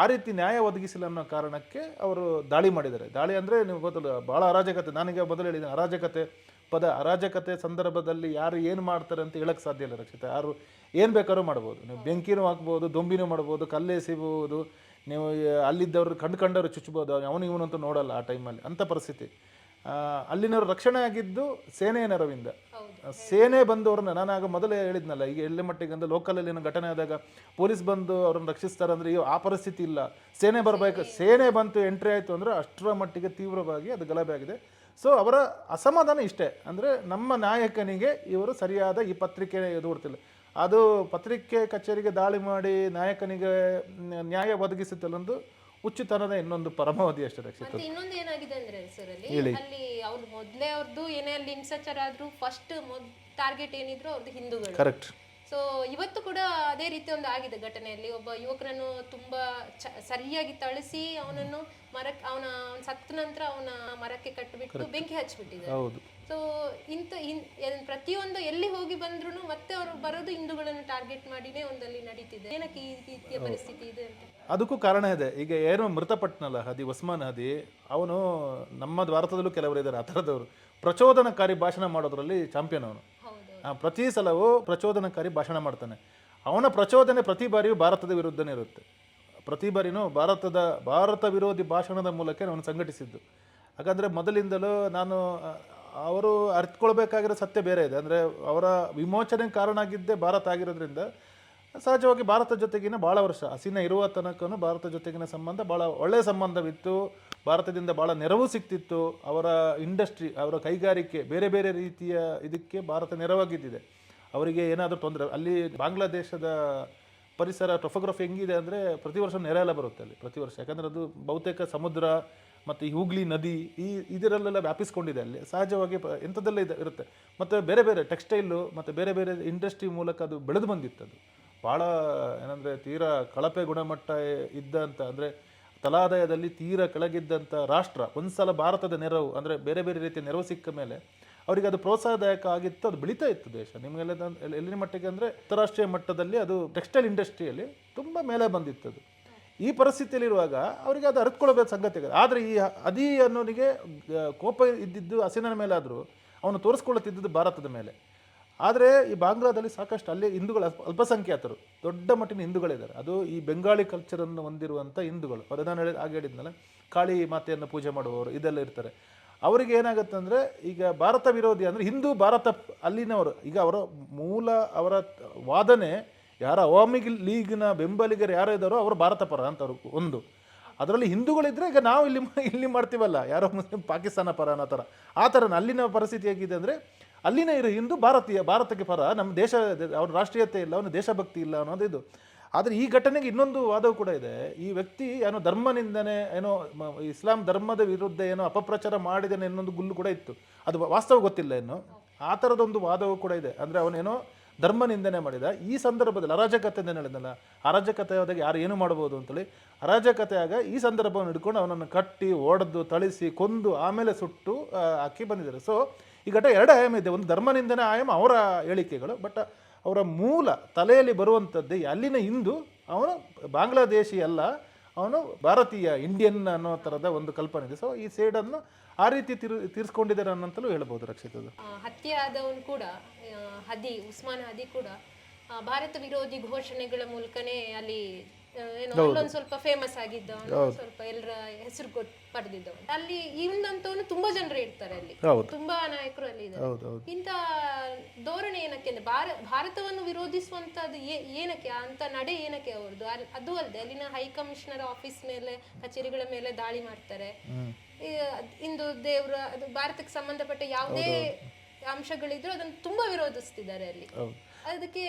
ಆ ರೀತಿ ನ್ಯಾಯ ಒದಗಿಸಿಲ್ಲ ಅನ್ನೋ ಕಾರಣಕ್ಕೆ ಅವರು ದಾಳಿ ಮಾಡಿದ್ದಾರೆ. ದಾಳಿ ಅಂದರೆ ನಿಮ್ಗೆ ಗೊತ್ತಲ್ಲ ಭಾಳ ಅರಾಜಕತೆ. ನನಗೆ ಮೊದಲು ಹೇಳಿದ್ದೀನಿ, ಅರಾಜಕತೆ ಪದ, ಅರಾಜಕತೆ ಸಂದರ್ಭದಲ್ಲಿ ಯಾರು ಏನು ಮಾಡ್ತಾರೆ ಅಂತ ಹೇಳಕ್ಕೆ ಸಾಧ್ಯ ಇಲ್ಲ ರಕ್ಷಿತ. ಯಾರು ಏನು ಬೇಕಾದ್ರೂ ಮಾಡ್ಬೋದು. ನೀವು ಬೆಂಕಿನೂ ಹಾಕ್ಬೋದು, ದೊಂಬಿನೂ ಮಾಡ್ಬೋದು ಕಲ್ಲೆಸಿಬೋದು ನೀವು ಅಲ್ಲಿದ್ದವ್ರು ಕಂಡು ಕಂಡವ್ರು ಚುಚ್ಬೋದು ಅವನು ಇವನು ಅಂತ ನೋಡಲ್ಲ ಆ ಟೈಮಲ್ಲಿ ಅಂಥ ಪರಿಸ್ಥಿತಿ. ಅಲ್ಲಿನವ್ರು ರಕ್ಷಣೆ ಆಗಿದ್ದು ಸೇನೆಯ ನೆರವಿಂದ. ಸೇನೆ ಬಂದವ್ರನ್ನ ನಾನು ಆಗ ಮೊದಲೇ ಹೇಳಿದ್ನಲ್ಲ ಈಗ ಎಳ್ಳೆ ಮಟ್ಟಿಗೆ ಅಂದ್ರೆ ಲೋಕಲಲ್ಲಿ ಏನೋ ಘಟನೆ ಆದಾಗ ಪೊಲೀಸ್ ಬಂದು ಅವ್ರನ್ನ ರಕ್ಷಿಸ್ತಾರೆ ಅಂದರೆ ಅಯ್ಯೋ ಆ ಪರಿಸ್ಥಿತಿ ಇಲ್ಲ. ಸೇನೆ ಬರಬೇಕು. ಸೇನೆ ಬಂತು ಎಂಟ್ರಿ ಆಯಿತು ಅಂದರೆ ಅಷ್ಟರ ಮಟ್ಟಿಗೆ ತೀವ್ರವಾಗಿ ಅದು ಗಲಭೆ ಆಗಿದೆ. ಸೊ ಅವರ ಅಸಮಾಧಾನ ಇಷ್ಟೇ. ಅಂದರೆ ನಮ್ಮ ನಾಯಕನಿಗೆ ಇವರು ಸರಿಯಾದ ಈ ಪತ್ರಿಕೆ ಎದುರ್ತಿಲ್ಲ. ಅದು ಪತ್ರಿಕೆ ಕಚೇರಿಗೆ ದಾಳಿ ಮಾಡಿ ನಾಯಕನಿಗೆ ನ್ಯಾಯ ಒದಗಿಸುತ್ತಲ್ಲೊಂದು ಹುಚ್ಚುತನದ ಇನ್ನೊಂದು ಪರಮಾವಧಿ ಅಷ್ಟೇ ರಕ್ಷಿತ ಮತ್ತೆ ಇನ್ನೊಂದು ಏನಾಗಿದೆ ಅಂದ್ರೆ ಸರ್ ಅಲ್ಲಿ ಅಲ್ಲಿ ಅವ್ರು ಮೊದಲೇ ಅವ್ರದ್ದು ಏನೇ ಅಲ್ಲಿ ಹಿಂಸಾಚಾರ ಆದ್ರೂ ಫಸ್ಟ್ ಟಾರ್ಗೆಟ್ ಏನಿದ್ರು ಅವ್ರದ್ದು ಹಿಂದೂಗಳು. ಕರೆಕ್ಟ್ ಸೊ ಇವತ್ತು ಕೂಡ ಅದೇ ರೀತಿ ಒಂದು ಆಗಿದೆ ಘಟನೆಯಲ್ಲಿ. ಒಬ್ಬ ಯುವಕರನ್ನು ತುಂಬಾ ಚ- ಸರಿಯಾಗಿ ತಳಿಸಿ ಅವನನ್ನು ಮರಕ್ಕೆ ಅವನ ಅವನ ಸತ್ತ ನಂತರ ಅವನ ಮರಕ್ಕೆ ಕಟ್ಟಿಬಿಟ್ಟು ಬೆಂಕಿ ಹಚ್ಚಿಬಿಟ್ಟಿದ್ದಾರೆ ಹೌದು. ಸೊ ಇಂಥ ಇನ್ ಏನ್- ಪ್ರತಿಯೊಂದು ಎಲ್ಲಿ ಹೋಗಿ ಬಂದ್ರು ಮತ್ತೆ ಅವರು ಬರೋದು ಹಿಂದೂಗಳನ್ನು ಟಾರ್ಗೆಟ್ ಮಾಡಿನೇ ಒಂದಲ್ಲಿ ನಡೀತಿದೆ. ಏನಕ್ಕೆ ಈ ರೀತಿಯ ಪರಿಸ್ಥಿತಿ ಇದೆ ಅಂತ? ಅದಕ್ಕೂ ಕಾರಣ ಇದೆ. ಈಗ ಏನು ಮೃತಪಟ್ಟನಲ್ಲ ಹದಿ ಒಸ್ಮಾನ್ ಹದಿ ಅವನು ನಮ್ಮ ಭಾರತದಲ್ಲೂ ಕೆಲವರು ಇದ್ದಾರೆ ಆ ಥರದವರು. ಪ್ರಚೋದನಕಾರಿ ಭಾಷಣ ಮಾಡೋದ್ರಲ್ಲಿ ಚಾಂಪಿಯನ್ ಅವನು. ಪ್ರತಿ ಸಲವೂ ಪ್ರಚೋದನಕಾರಿ ಭಾಷಣ ಮಾಡ್ತಾನೆ. ಅವನ ಪ್ರಚೋದನೆ ಪ್ರತಿ ಬಾರಿಯೂ ಭಾರತದ ವಿರುದ್ಧನೇ ಇರುತ್ತೆ. ಪ್ರತಿ ಬಾರಿನೂ ಭಾರತದ, ಭಾರತ ವಿರೋಧಿ ಭಾಷಣದ ಮೂಲಕ ಅವನು ಸಂಘಟಿಸಿದ್ದು. ಹಾಗಾದರೆ ಮೊದಲಿಂದಲೂ ನಾನು ಅವರು ಅರ್ಥಕೊಳ್ಬೇಕಾಗಿರೋ ಸತ್ಯ ಬೇರೆ ಇದೆ. ಅಂದರೆ ಅವರ ವಿಮೋಚನೆ ಕಾರಣ ಆಗಿದ್ದೇ ಭಾರತ ಆಗಿರೋದ್ರಿಂದ ಸಹಜವಾಗಿ ಭಾರತ ಜೊತೆಗಿನ ಭಾಳ ವರ್ಷ, ಹಸಿನ ಇರುವ ತನಕನೂ ಭಾರತ ಜೊತೆಗಿನ ಸಂಬಂಧ ಭಾಳ ಒಳ್ಳೆಯ ಸಂಬಂಧವಿತ್ತು. ಭಾರತದಿಂದ ಭಾಳ ನೆರವು ಸಿಕ್ತಿತ್ತು. ಅವರ ಇಂಡಸ್ಟ್ರಿ ಅವರ ಕೈಗಾರಿಕೆ ಬೇರೆ ಬೇರೆ ರೀತಿಯ ಇದಕ್ಕೆ ಭಾರತ ನೆರವಾಗಿದ್ದಿದೆ. ಅವರಿಗೆ ಏನಾದರೂ ತೊಂದರೆ, ಅಲ್ಲಿ ಬಾಂಗ್ಲಾದೇಶದ ಪರಿಸರ ಟೊಫೋಗ್ರಫಿ ಹೆಂಗಿದೆ ಅಂದರೆ ಪ್ರತಿ ವರ್ಷ ನೆರೆ ಎಲ್ಲ ಬರುತ್ತೆ ಅಲ್ಲಿ, ಪ್ರತಿ ವರ್ಷ. ಯಾಕಂದರೆ ಅದು ಬಹುತೇಕ ಸಮುದ್ರ ಮತ್ತು ಈ ಹೂಗ್ಲಿ ನದಿ ಈ ಇದರಲ್ಲೆಲ್ಲ ವ್ಯಾಪಿಸ್ಕೊಂಡಿದೆ ಅಲ್ಲಿ. ಸಹಜವಾಗಿ ಎಂಥದ್ದೆಲ್ಲ ಇದೆ, ಇರುತ್ತೆ. ಮತ್ತು ಬೇರೆ ಬೇರೆ ಟೆಕ್ಸ್ಟೈಲು ಮತ್ತು ಬೇರೆ ಬೇರೆ ಇಂಡಸ್ಟ್ರಿ ಮೂಲಕ ಅದು ಬೆಳೆದು ಬಂದಿತ್ತು ಅದು ಭಾಳ ಏನಂದರೆ ತೀರಾ ಕಳಪೆ ಗುಣಮಟ್ಟ ಇದ್ದಂಥ ಅಂದರೆ ತಲಾದಾಯದಲ್ಲಿ ತೀರ ಕೆಳಗಿದ್ದಂಥ ರಾಷ್ಟ್ರ, ಒಂದ್ಸಲ ಭಾರತದ ನೆರವು, ಅಂದರೆ ಬೇರೆ ಬೇರೆ ರೀತಿಯ ನೆರವು ಸಿಕ್ಕ ಮೇಲೆ ಅವರಿಗೆ ಅದು ಪ್ರೋತ್ಸಾಹದಾಯಕ ಆಗಿತ್ತು, ಅದು ಬೆಳೀತಾ ಇತ್ತು ದೇಶ. ನಿಮಗೆಲ್ಲ ಎಲ್ಲಿನ ಮಟ್ಟಿಗೆ ಅಂದರೆ ಅಂತಾರಾಷ್ಟ್ರೀಯ ಮಟ್ಟದಲ್ಲಿ ಅದು ಟೆಕ್ಸ್ಟೈಲ್ ಇಂಡಸ್ಟ್ರಿಯಲ್ಲಿ ತುಂಬ ಮೇಲೆ ಬಂದಿತ್ತು ಅದು. ಈ ಪರಿಸ್ಥಿತಿಯಲ್ಲಿರುವಾಗ ಅವರಿಗೆ ಅದು ಅರಿತುಕೊಳ್ಬೇಕು ಸಂಗತಿ ಆದರೆ ಈ ಅದಿ ಅನ್ನೋನಿಗೆ ಕೋಪ ಇದ್ದಿದ್ದು ಹಸಿನ ಮೇಲಾದರೂ, ಅವನು ತೋರಿಸ್ಕೊಳ್ಳುತ್ತಿದ್ದದ್ದು ಭಾರತದ ಮೇಲೆ. ಆದರೆ ಈ ಬಾಂಗ್ಲಾದಲ್ಲಿ ಸಾಕಷ್ಟು ಅಲ್ಲಿ ಹಿಂದೂಗಳು ಅಲ್ಪ, ಅಲ್ಪಸಂಖ್ಯಾತರು, ದೊಡ್ಡ ಮಟ್ಟಿನ ಹಿಂದೂಗಳಿದ್ದಾರೆ. ಅದು ಈ ಬೆಂಗಾಳಿ ಕಲ್ಚರನ್ನು ಹೊಂದಿರುವಂಥ ಹಿಂದೂಗಳು. ಪ್ರಧಾನ ನಾನು ಹೇಳಿ ಆಗ ಹೇಳಿದ್ನಲ್ಲ, ಕಾಳಿ ಮಾತೆಯನ್ನು ಪೂಜೆ ಮಾಡುವವರು, ಇದೆಲ್ಲ ಇರ್ತಾರೆ. ಅವರಿಗೆ ಏನಾಗುತ್ತೆ ಅಂದರೆ, ಈಗ ಭಾರತ ವಿರೋಧಿ ಅಂದರೆ ಹಿಂದೂ ಭಾರತ ಅಲ್ಲಿನವರು. ಈಗ ಅವರ ಮೂಲ, ಅವರ ವಾದನೆ ಯಾರ ಅವಾಮಿ ಲೀಗ್ನ ಬೆಂಬಲಿಗರು ಯಾರು ಇದ್ದಾರೋ ಅವರು ಭಾರತ ಪರ ಅಂತವ್ರು ಒಂದು. ಅದರಲ್ಲಿ ಹಿಂದೂಗಳಿದ್ದರೆ ಈಗ ನಾವು ಇಲ್ಲಿ ಇಲ್ಲಿ ಮಾಡ್ತೀವಲ್ಲ, ಯಾರೋ ಮುಸ್ಲಿಂ ಪಾಕಿಸ್ತಾನ ಪರ ಅನ್ನೋ ಥರ. ಆ ಥರ ಅಲ್ಲಿನ ಪರಿಸ್ಥಿತಿ ಹೇಗಿದೆ ಅಂದರೆ ಅಲ್ಲಿನ ಇರೋ ಹಿಂದೂ ಭಾರತೀಯ, ಭಾರತಕ್ಕೆ ಪರ, ನಮ್ಮ ದೇಶ ಅವ್ರ ರಾಷ್ಟ್ರೀಯತೆ ಇಲ್ಲ, ಅವನ ದೇಶಭಕ್ತಿ ಇಲ್ಲ ಅನ್ನೋದು ಇದು. ಆದರೆ ಈ ಘಟನೆಗೆ ಇನ್ನೊಂದು ವಾದವು ಕೂಡ ಇದೆ. ಈ ವ್ಯಕ್ತಿ ಏನೋ ಧರ್ಮನಿಂದನೆ, ಏನೋ ಇಸ್ಲಾಂ ಧರ್ಮದ ವಿರುದ್ಧ ಏನೋ ಅಪಪ್ರಚಾರ ಮಾಡಿದನೆ ಇನ್ನೊಂದು ಗುಲ್ಲು ಕೂಡ ಇತ್ತು. ಅದು ವಾಸ್ತವ ಗೊತ್ತಿಲ್ಲ ಇನ್ನು. ಆ ಥರದೊಂದು ವಾದವು ಕೂಡ ಇದೆ. ಅಂದರೆ ಅವನೇನೋ ಧರ್ಮ ನಿಂದನೆ ಮಾಡಿದ. ಈ ಸಂದರ್ಭದಲ್ಲಿ ಅರಾಜಕತೆ ಅಂತ ಹೇಳಿದ್ನಲ್ಲ ಅರಾಜಕತೆ ಆದಾಗ ಯಾರು ಏನು ಮಾಡ್ಬೋದು ಅಂತೇಳಿ ಅರಾಜಕತೆ ಆಗ ಈ ಸಂದರ್ಭವನ್ನು ಹಿಡ್ಕೊಂಡು ಅವನನ್ನು ಕಟ್ಟಿ, ಒಡೆದು, ಥಳಿಸಿ, ಕೊಂದು, ಆಮೇಲೆ ಸುಟ್ಟು ಅಕ್ಕಿ ಬಂದಿದ್ದಾರೆ. ಸೊ ಈ ಘಟ ಎರಡು ಆಯಾಮ ಇದೆ. ಒಂದು ಧರ್ಮ ನಿಂದನೆ ಆಯಾಮ ಅವರ ಹೇಳಿಕೆಗಳು. ಬಟ್ ಅವರ ಮೂಲ ತಲೆಯಲ್ಲಿ ಬರುವಂಥದ್ದೇ ಅಲ್ಲಿನ ಹಿಂದೂ ಅವನು ಬಾಂಗ್ಲಾದೇಶಿ ಅಲ್ಲ ಅವನು ಭಾರತೀಯ ಇಂಡಿಯನ್ ಅನ್ನೋ ಥರದ ಒಂದು ಕಲ್ಪನೆ ಇದೆ. ಸೊ ಈ ಸೇಡನ್ನು ಆ ರೀತಿ ತಿರು ತೀರಿಸ್ಕೊಂಡಿದ್ದಾರೆ ಅನ್ನಂತಲೂ ಹೇಳ್ಬೋದು ರಕ್ಷಿತದು. ಆ, ಹತ್ಯೆ ಆದವನು ಕೂಡ ಹದಿ ಉಸ್ಮಾನ್ ಹದಿ ಕೂಡ ಭಾರತ ವಿರೋಧಿ ಘೋಷಣೆಗಳ ಮೂಲಕನೇ ಅಲ್ಲಿ ಏನೋ ಒಂದು ಸ್ವಲ್ಪ ಫೇಮಸ್ ಆಗಿದ್ದ ಸ್ವಲ್ಪ ಎಲ್ಲರ ಹೆಸರು ಕೊಟ್ಟು ಪಡೆದಿದ್ದವನು. ಅಲ್ಲಿ ಇವನಂತವನು ತುಂಬಾ ಜನರು ಇರ್ತಾರೆ ಅಲ್ಲಿ. ತುಂಬಾ ನಾಯಕರು ಅಲ್ಲಿ ಇದ್ದಾರೆ. ಇಂತ ಧೋರಣೆ ಏನಕ್ಕೆ ಅಂದ್ರೆ ಭಾರತವನ್ನು ವಿರೋಧಿಸುವಂತದ್ದು ಏನಕ್ಕೆ? ಅಂತ ನಡೆ ಏನಕ್ಕೆ ಅವ್ರದ್ದು? ಅದು ಅಲ್ಲದೆ ಅಲ್ಲಿನ ಹೈ ಕಮಿಷನರ್ ಆಫೀಸ್ ಮೇಲೆ ಕಚೇರಿಗಳ ಮೇಲೆ ದಾಳಿ ಮಾಡ್ತಾರೆ. ಇಂದು ದೇವ್ರ ಅದು ಭಾರತಕ್ಕೆ ಸಂಬಂಧಪಟ್ಟ ಯಾವುದೇ ಅಂಶಗಳಿದ್ರು ಅದನ್ನು ತುಂಬಾ ವಿರೋಧಿಸ್ತಿದ್ದಾರೆ ಅಲ್ಲಿ. ಅದಕ್ಕೆ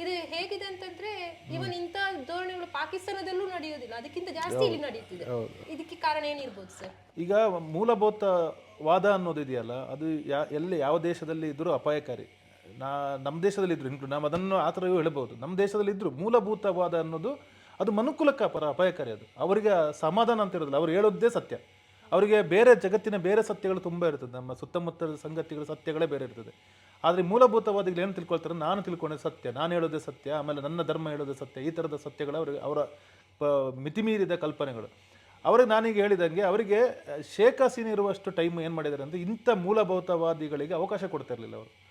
ಇದು ಹೇಗಿದೆ ಅಂತಂದ್ರೆ ಇವನ್ ಇಂಥ ಧೋರಣೆಗಳು ಪಾಕಿಸ್ತಾನದಲ್ಲೂ ನಡೆಯೋದಿಲ್ಲ ಅದಕ್ಕಿಂತ ಜಾಸ್ತಿ ಇಲ್ಲಿ ನಡೆಯುತ್ತಿದೆ. ಇದಕ್ಕೆ ಕಾರಣ ಏನಿರ್ಬೋದು ಸರ್? ಈಗ ಮೂಲಭೂತ ವಾದ ಅನ್ನೋದು ಇದೆಯಲ್ಲ ಅದು ಯಾ ಎಲ್ಲಿ ಯಾವ ದೇಶದಲ್ಲಿ ಇದ್ದರೂ ಅಪಾಯಕಾರಿ. ನಾ ನಮ್ಮ ದೇಶದಲ್ಲಿ ಇದ್ರು ಇನ್ಕ್ಲೂಡ್ ನಾವು ಅದನ್ನು ಆ ಥರವೂ ಹೇಳ್ಬೋದು. ನಮ್ಮ ದೇಶದಲ್ಲಿ ಇದ್ದರು ಮೂಲಭೂತವಾದ ಅನ್ನೋದು ಅದು ಮನುಕುಲಕ್ಕೆ ಪರ ಅಪಾಯಕಾರಿ ಅದು. ಅವರಿಗೆ ಸಮಾಧಾನ ಅಂತ ಇರೋದಿಲ್ಲ. ಅವ್ರು ಹೇಳೋದೇ ಸತ್ಯ. ಅವರಿಗೆ ಬೇರೆ ಜಗತ್ತಿನ ಬೇರೆ ಸತ್ಯಗಳು ತುಂಬ ಇರ್ತದೆ. ನಮ್ಮ ಸುತ್ತಮುತ್ತಲ ಸಂಗತಿಗಳು, ಸತ್ಯಗಳೇ ಬೇರೆ ಇರ್ತದೆ. ಆದರೆ ಮೂಲಭೂತವಾದಿಗಳು ಏನು ತಿಳ್ಕೊಳ್ತಾರೆ? ನಾನು ತಿಳ್ಕೊಂಡೆ ಸತ್ಯ, ನಾನು ಹೇಳೋದೇ ಸತ್ಯ, ಆಮೇಲೆ ನನ್ನ ಧರ್ಮ ಹೇಳೋದೇ ಸತ್ಯ, ಈ ಥರದ ಸತ್ಯಗಳು ಅವರಿಗೆ ಅವರ ಮಿತಿಮೀರಿದ ಕಲ್ಪನೆಗಳು. ಅವ್ರಿಗೆ ನಾನೀಗ ಹೇಳಿದಂಗೆ ಅವರಿಗೆ ಶೇಖ್ ಇರುವಷ್ಟು ಟೈಮ್ ಏನು ಮಾಡಿದ್ದಾರೆ ಅಂದರೆ ಇಂಥ ಮೂಲಭೂತವಾದಿಗಳಿಗೆ ಅವಕಾಶ ಕೊಡ್ತಿರ್ಲಿಲ್ಲ ಅವರು. ಹೌದು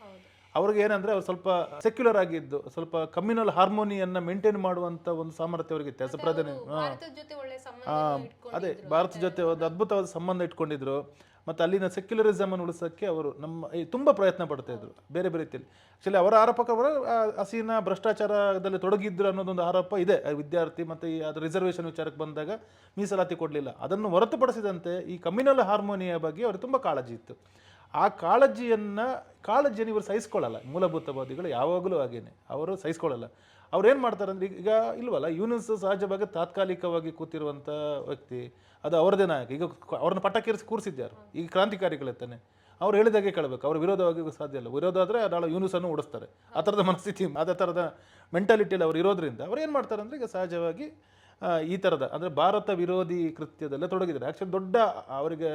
ಅವ್ರಿಗೆ ಏನಂದ್ರೆ ಅವ್ರು ಸ್ವಲ್ಪ ಸೆಕ್ಯುಲರ್ ಆಗಿದ್ದು ಸ್ವಲ್ಪ ಕಮ್ಯುನಲ್ ಹಾರ್ಮೋನಿಯನ್ನ ಮೇಂಟೈನ್ ಮಾಡುವಂತ ಒಂದು ಸಾಮರ್ಥ್ಯ ಅವರಿಗೆ ಇತ್ತು. ಪ್ರಧಾನಿ ಭಾರತದ ಜೊತೆ ಒಳ್ಳೆ ಸಂಬಂಧ ಇಟ್ಕೊಂಡು ಅದೇ ಭಾರತ ಜೊತೆ ಒಂದು ಅದ್ಭುತವಾದ ಸಂಬಂಧ ಇಟ್ಕೊಂಡಿದ್ರು. ಮತ್ತು ಅಲ್ಲಿನ ಸೆಕ್ಯುಲರಿಸಮ್ ಅನ್ನು ಉಳಿಸೋಕ್ಕೆ ಅವರು ನಮ್ಮ ತುಂಬ ಪ್ರಯತ್ನ ಪಡ್ತಾ ಇದ್ರು ಬೇರೆ ಬೇರೆ ರೀತಿಯಲ್ಲಿ. ಆ್ಯಕ್ಚುಲಿ ಅವರ ಆರೋಪಕ್ಕೆ ಹಸೀನ ಭ್ರಷ್ಟಾಚಾರದಲ್ಲಿ ತೊಡಗಿದ್ರು ಅನ್ನೋದೊಂದು ಆರೋಪ ಇದೆ. ವಿದ್ಯಾರ್ಥಿ ಮತ್ತು ಈ ಅದು ರಿಸರ್ವೇಷನ್ ವಿಚಾರಕ್ಕೆ ಬಂದಾಗ ಮೀಸಲಾತಿ ಕೊಡಲಿಲ್ಲ. ಅದನ್ನು ಹೊರತುಪಡಿಸಿದಂತೆ ಈ ಕಮ್ಯುನಲ್ ಹಾರ್ಮೋನಿಯ ಬಗ್ಗೆ ಅವರು ತುಂಬ ಕಾಳಜಿ ಇತ್ತು. ಆ ಕಾಳಜಿಯನ್ನು ಕಾಳಜಿಯನ್ನು ಇವರು ಸಹಿಸ್ಕೊಳ್ಳಲ್ಲ. ಮೂಲಭೂತವಾದಿಗಳು ಯಾವಾಗಲೂ ಹಾಗೇನೆ. ಅವರು ಸಹಿಸ್ಕೊಳ್ಳಲ್ಲ. ಅವ್ರು ಏನು ಮಾಡ್ತಾರೆ ಅಂದ್ರೆ ಈಗ ಇಲ್ವಲ್ಲ, ಯೂನಿಸ್ ಸಹಜವಾಗಿ ತಾತ್ಕಾಲಿಕವಾಗಿ ಕೂತಿರುವಂಥ ವ್ಯಕ್ತಿ, ಅದು ಅವರದೇ ನಾಯಕ. ಈಗ ಅವ್ರನ್ನ ಪಟ್ಟಕ್ಕೇರಿಸಿ ಕೂರಿಸಿದ್ಯಾರು. ಈಗ ಕ್ರಾಂತಿಕಾರಿಗಳಿರ್ತಾನೆ ಅವ್ರು ಹೇಳಿದಾಗೆ ಕೇಳಬೇಕು. ಅವ್ರ ವಿರೋಧವಾಗಿ ಸಾಧ್ಯ ಇಲ್ಲ. ವಿರೋಧ ಆದರೆ ನಾಳೆ ಯೂನಿಸನ್ನು ಓಡಿಸ್ತಾರೆ. ಆ ಥರದ ಮನಸ್ಥಿತಿ, ಅದೇ ಥರದ ಮೆಂಟಾಲಿಟಿಯಲ್ಲಿ ಅವ್ರು ಇರೋದ್ರಿಂದ ಅವ್ರು ಏನು ಮಾಡ್ತಾರೆ ಅಂದರೆ ಈಗ ಸಹಜವಾಗಿ ಈ ಥರದ ಅಂದರೆ ಭಾರತ ವಿರೋಧಿ ಕೃತ್ಯದಲ್ಲೇ ತೊಡಗಿದ್ದಾರೆ. ಆ್ಯಕ್ಚುಲಿ ದೊಡ್ಡ, ಅವರಿಗೆ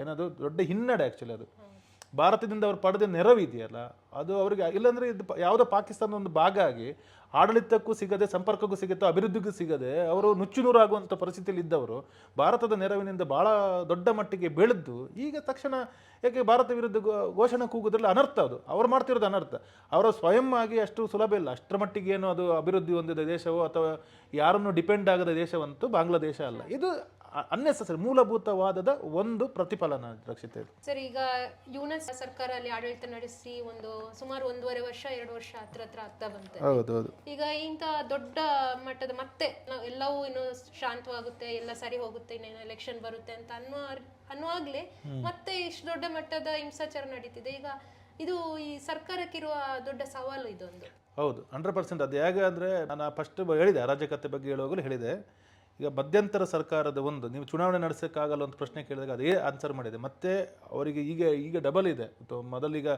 ಏನದು, ದೊಡ್ಡ ಹಿನ್ನಡೆ ಆ್ಯಕ್ಚುಲಿ ಅದು. ಭಾರತದಿಂದ ಅವ್ರು ಪಡೆದ ನೆರವು ಇದೆಯಲ್ಲ, ಅದು ಅವರಿಗೆ ಇಲ್ಲಾಂದರೆ ಇದು ಯಾವುದೋ ಪಾಕಿಸ್ತಾನದ ಒಂದು ಭಾಗ ಆಗಿ ಆಡಳಿತಕ್ಕೂ ಸಿಗದೆ, ಸಂಪರ್ಕಕ್ಕೂ ಸಿಗುತ್ತೆ ಅಭಿವೃದ್ಧಿಗೂ ಸಿಗದೆ ಅವರು ನುಚ್ಚುನೂರಾಗುವಂಥ ಪರಿಸ್ಥಿತಿಯಲ್ಲಿ ಇದ್ದವರು, ಭಾರತದ ನೆರವಿನಿಂದ ಭಾಳ ದೊಡ್ಡ ಮಟ್ಟಿಗೆ ಬೆಳೆದು ಈಗ ತಕ್ಷಣ ಯಾಕೆ ಭಾರತ ವಿರುದ್ಧ ಘೋಷಣೆ ಕೂಗೋದ್ರಲ್ಲಿ ಅನರ್ಥ ಅದು. ಅವ್ರು ಮಾಡ್ತಿರೋದು ಅನರ್ಥ. ಅವರ ಸ್ವಯಂ ಆಗಿ ಅಷ್ಟು ಸುಲಭ ಇಲ್ಲ. ಅಷ್ಟರ ಮಟ್ಟಿಗೆ ಏನು ಅದು ಅಭಿವೃದ್ಧಿ ಹೊಂದಿದ ದೇಶವೋ ಅಥವಾ ಯಾರನ್ನು ಡಿಪೆಂಡ್ ಆಗದ ದೇಶವಂತೂ ಬಾಂಗ್ಲಾದೇಶ ಅಲ್ಲ. ಇದು ಅನ್ನೆಸರಿ ಮೂಲಭೂತವಾದದ ಒಂದು ಪ್ರತಿಫಲನ ರಕ್ಷಿತ ಇದು. ಸರ್ ಈಗ ಯುನೆಸ್ ಸರ್ಕಾರ ಅಲ್ಲಿ ಆಡಳಿತ ನಡೆಸಿ ಒಂದು ಸುಮಾರು ಒಂದೂವರೆ ವರ್ಷ ಎರಡು ವರ್ಷ ಹತ್ರ ಹತ್ರ ಆಗ್ತಾ ಬಂತು. ಹೌದು ಹೌದು. ಈಗ ಇಂತ ದೊಡ್ಡ ಮಟ್ಟದ ಮತ್ತೆ ನಾವು ಎಲ್ಲವೂ ಇನ್ನು ಶಾಂತವಾಗುತ್ತೆ ಎಲ್ಲ ಸರಿ ಹೋಗುತ್ತೆ ಇನ್ನೇನು ಎಲೆಕ್ಷನ್ ಬರುತ್ತೆ ಅಂತ ಅನ್ನುವ ಅನ್ನುವಾಗ್ಲೇ ಮತ್ತೆ ಇಷ್ಟು ದೊಡ್ಡ ಮಟ್ಟದ ಹಿಂಸಾಚಾರ ನಡೀತಿದೆ. ಈಗ ಇದು ಈ ಸರ್ಕಾರಕ್ಕಿರುವ ದೊಡ್ಡ ಸವಾಲು ಇದೊಂದು. ಹೌದು ಹಂಡ್ರೆಡ್ ಪರ್ಸೆಂಟ್ ಅದು ಹೇಗೆ ಅಂದರೆ ನಾನು ಫಸ್ಟ್ ಹೇಳಿದೆ ಅರಾಜಕತೆ ಬಗ್ಗೆ ಹೇಳುವಾಗಲೂ ಹೇಳಿದೆ. ಈಗ ಮಧ್ಯಂತರ ಸರ್ಕಾರದ ಒಂದು, ನೀವು ಚುನಾವಣೆ ನಡೆಸೋಕ್ಕಾಗಲ್ಲ ಅಂತ ಪ್ರಶ್ನೆ ಕೇಳಿದಾಗ ಅದೇ ಆನ್ಸರ್ ಮಾಡಿದೆ. ಮತ್ತೆ ಅವರಿಗೆ ಈಗ ಈಗ ಡಬಲ್ ಇದೆ. ಮೊದಲೀಗ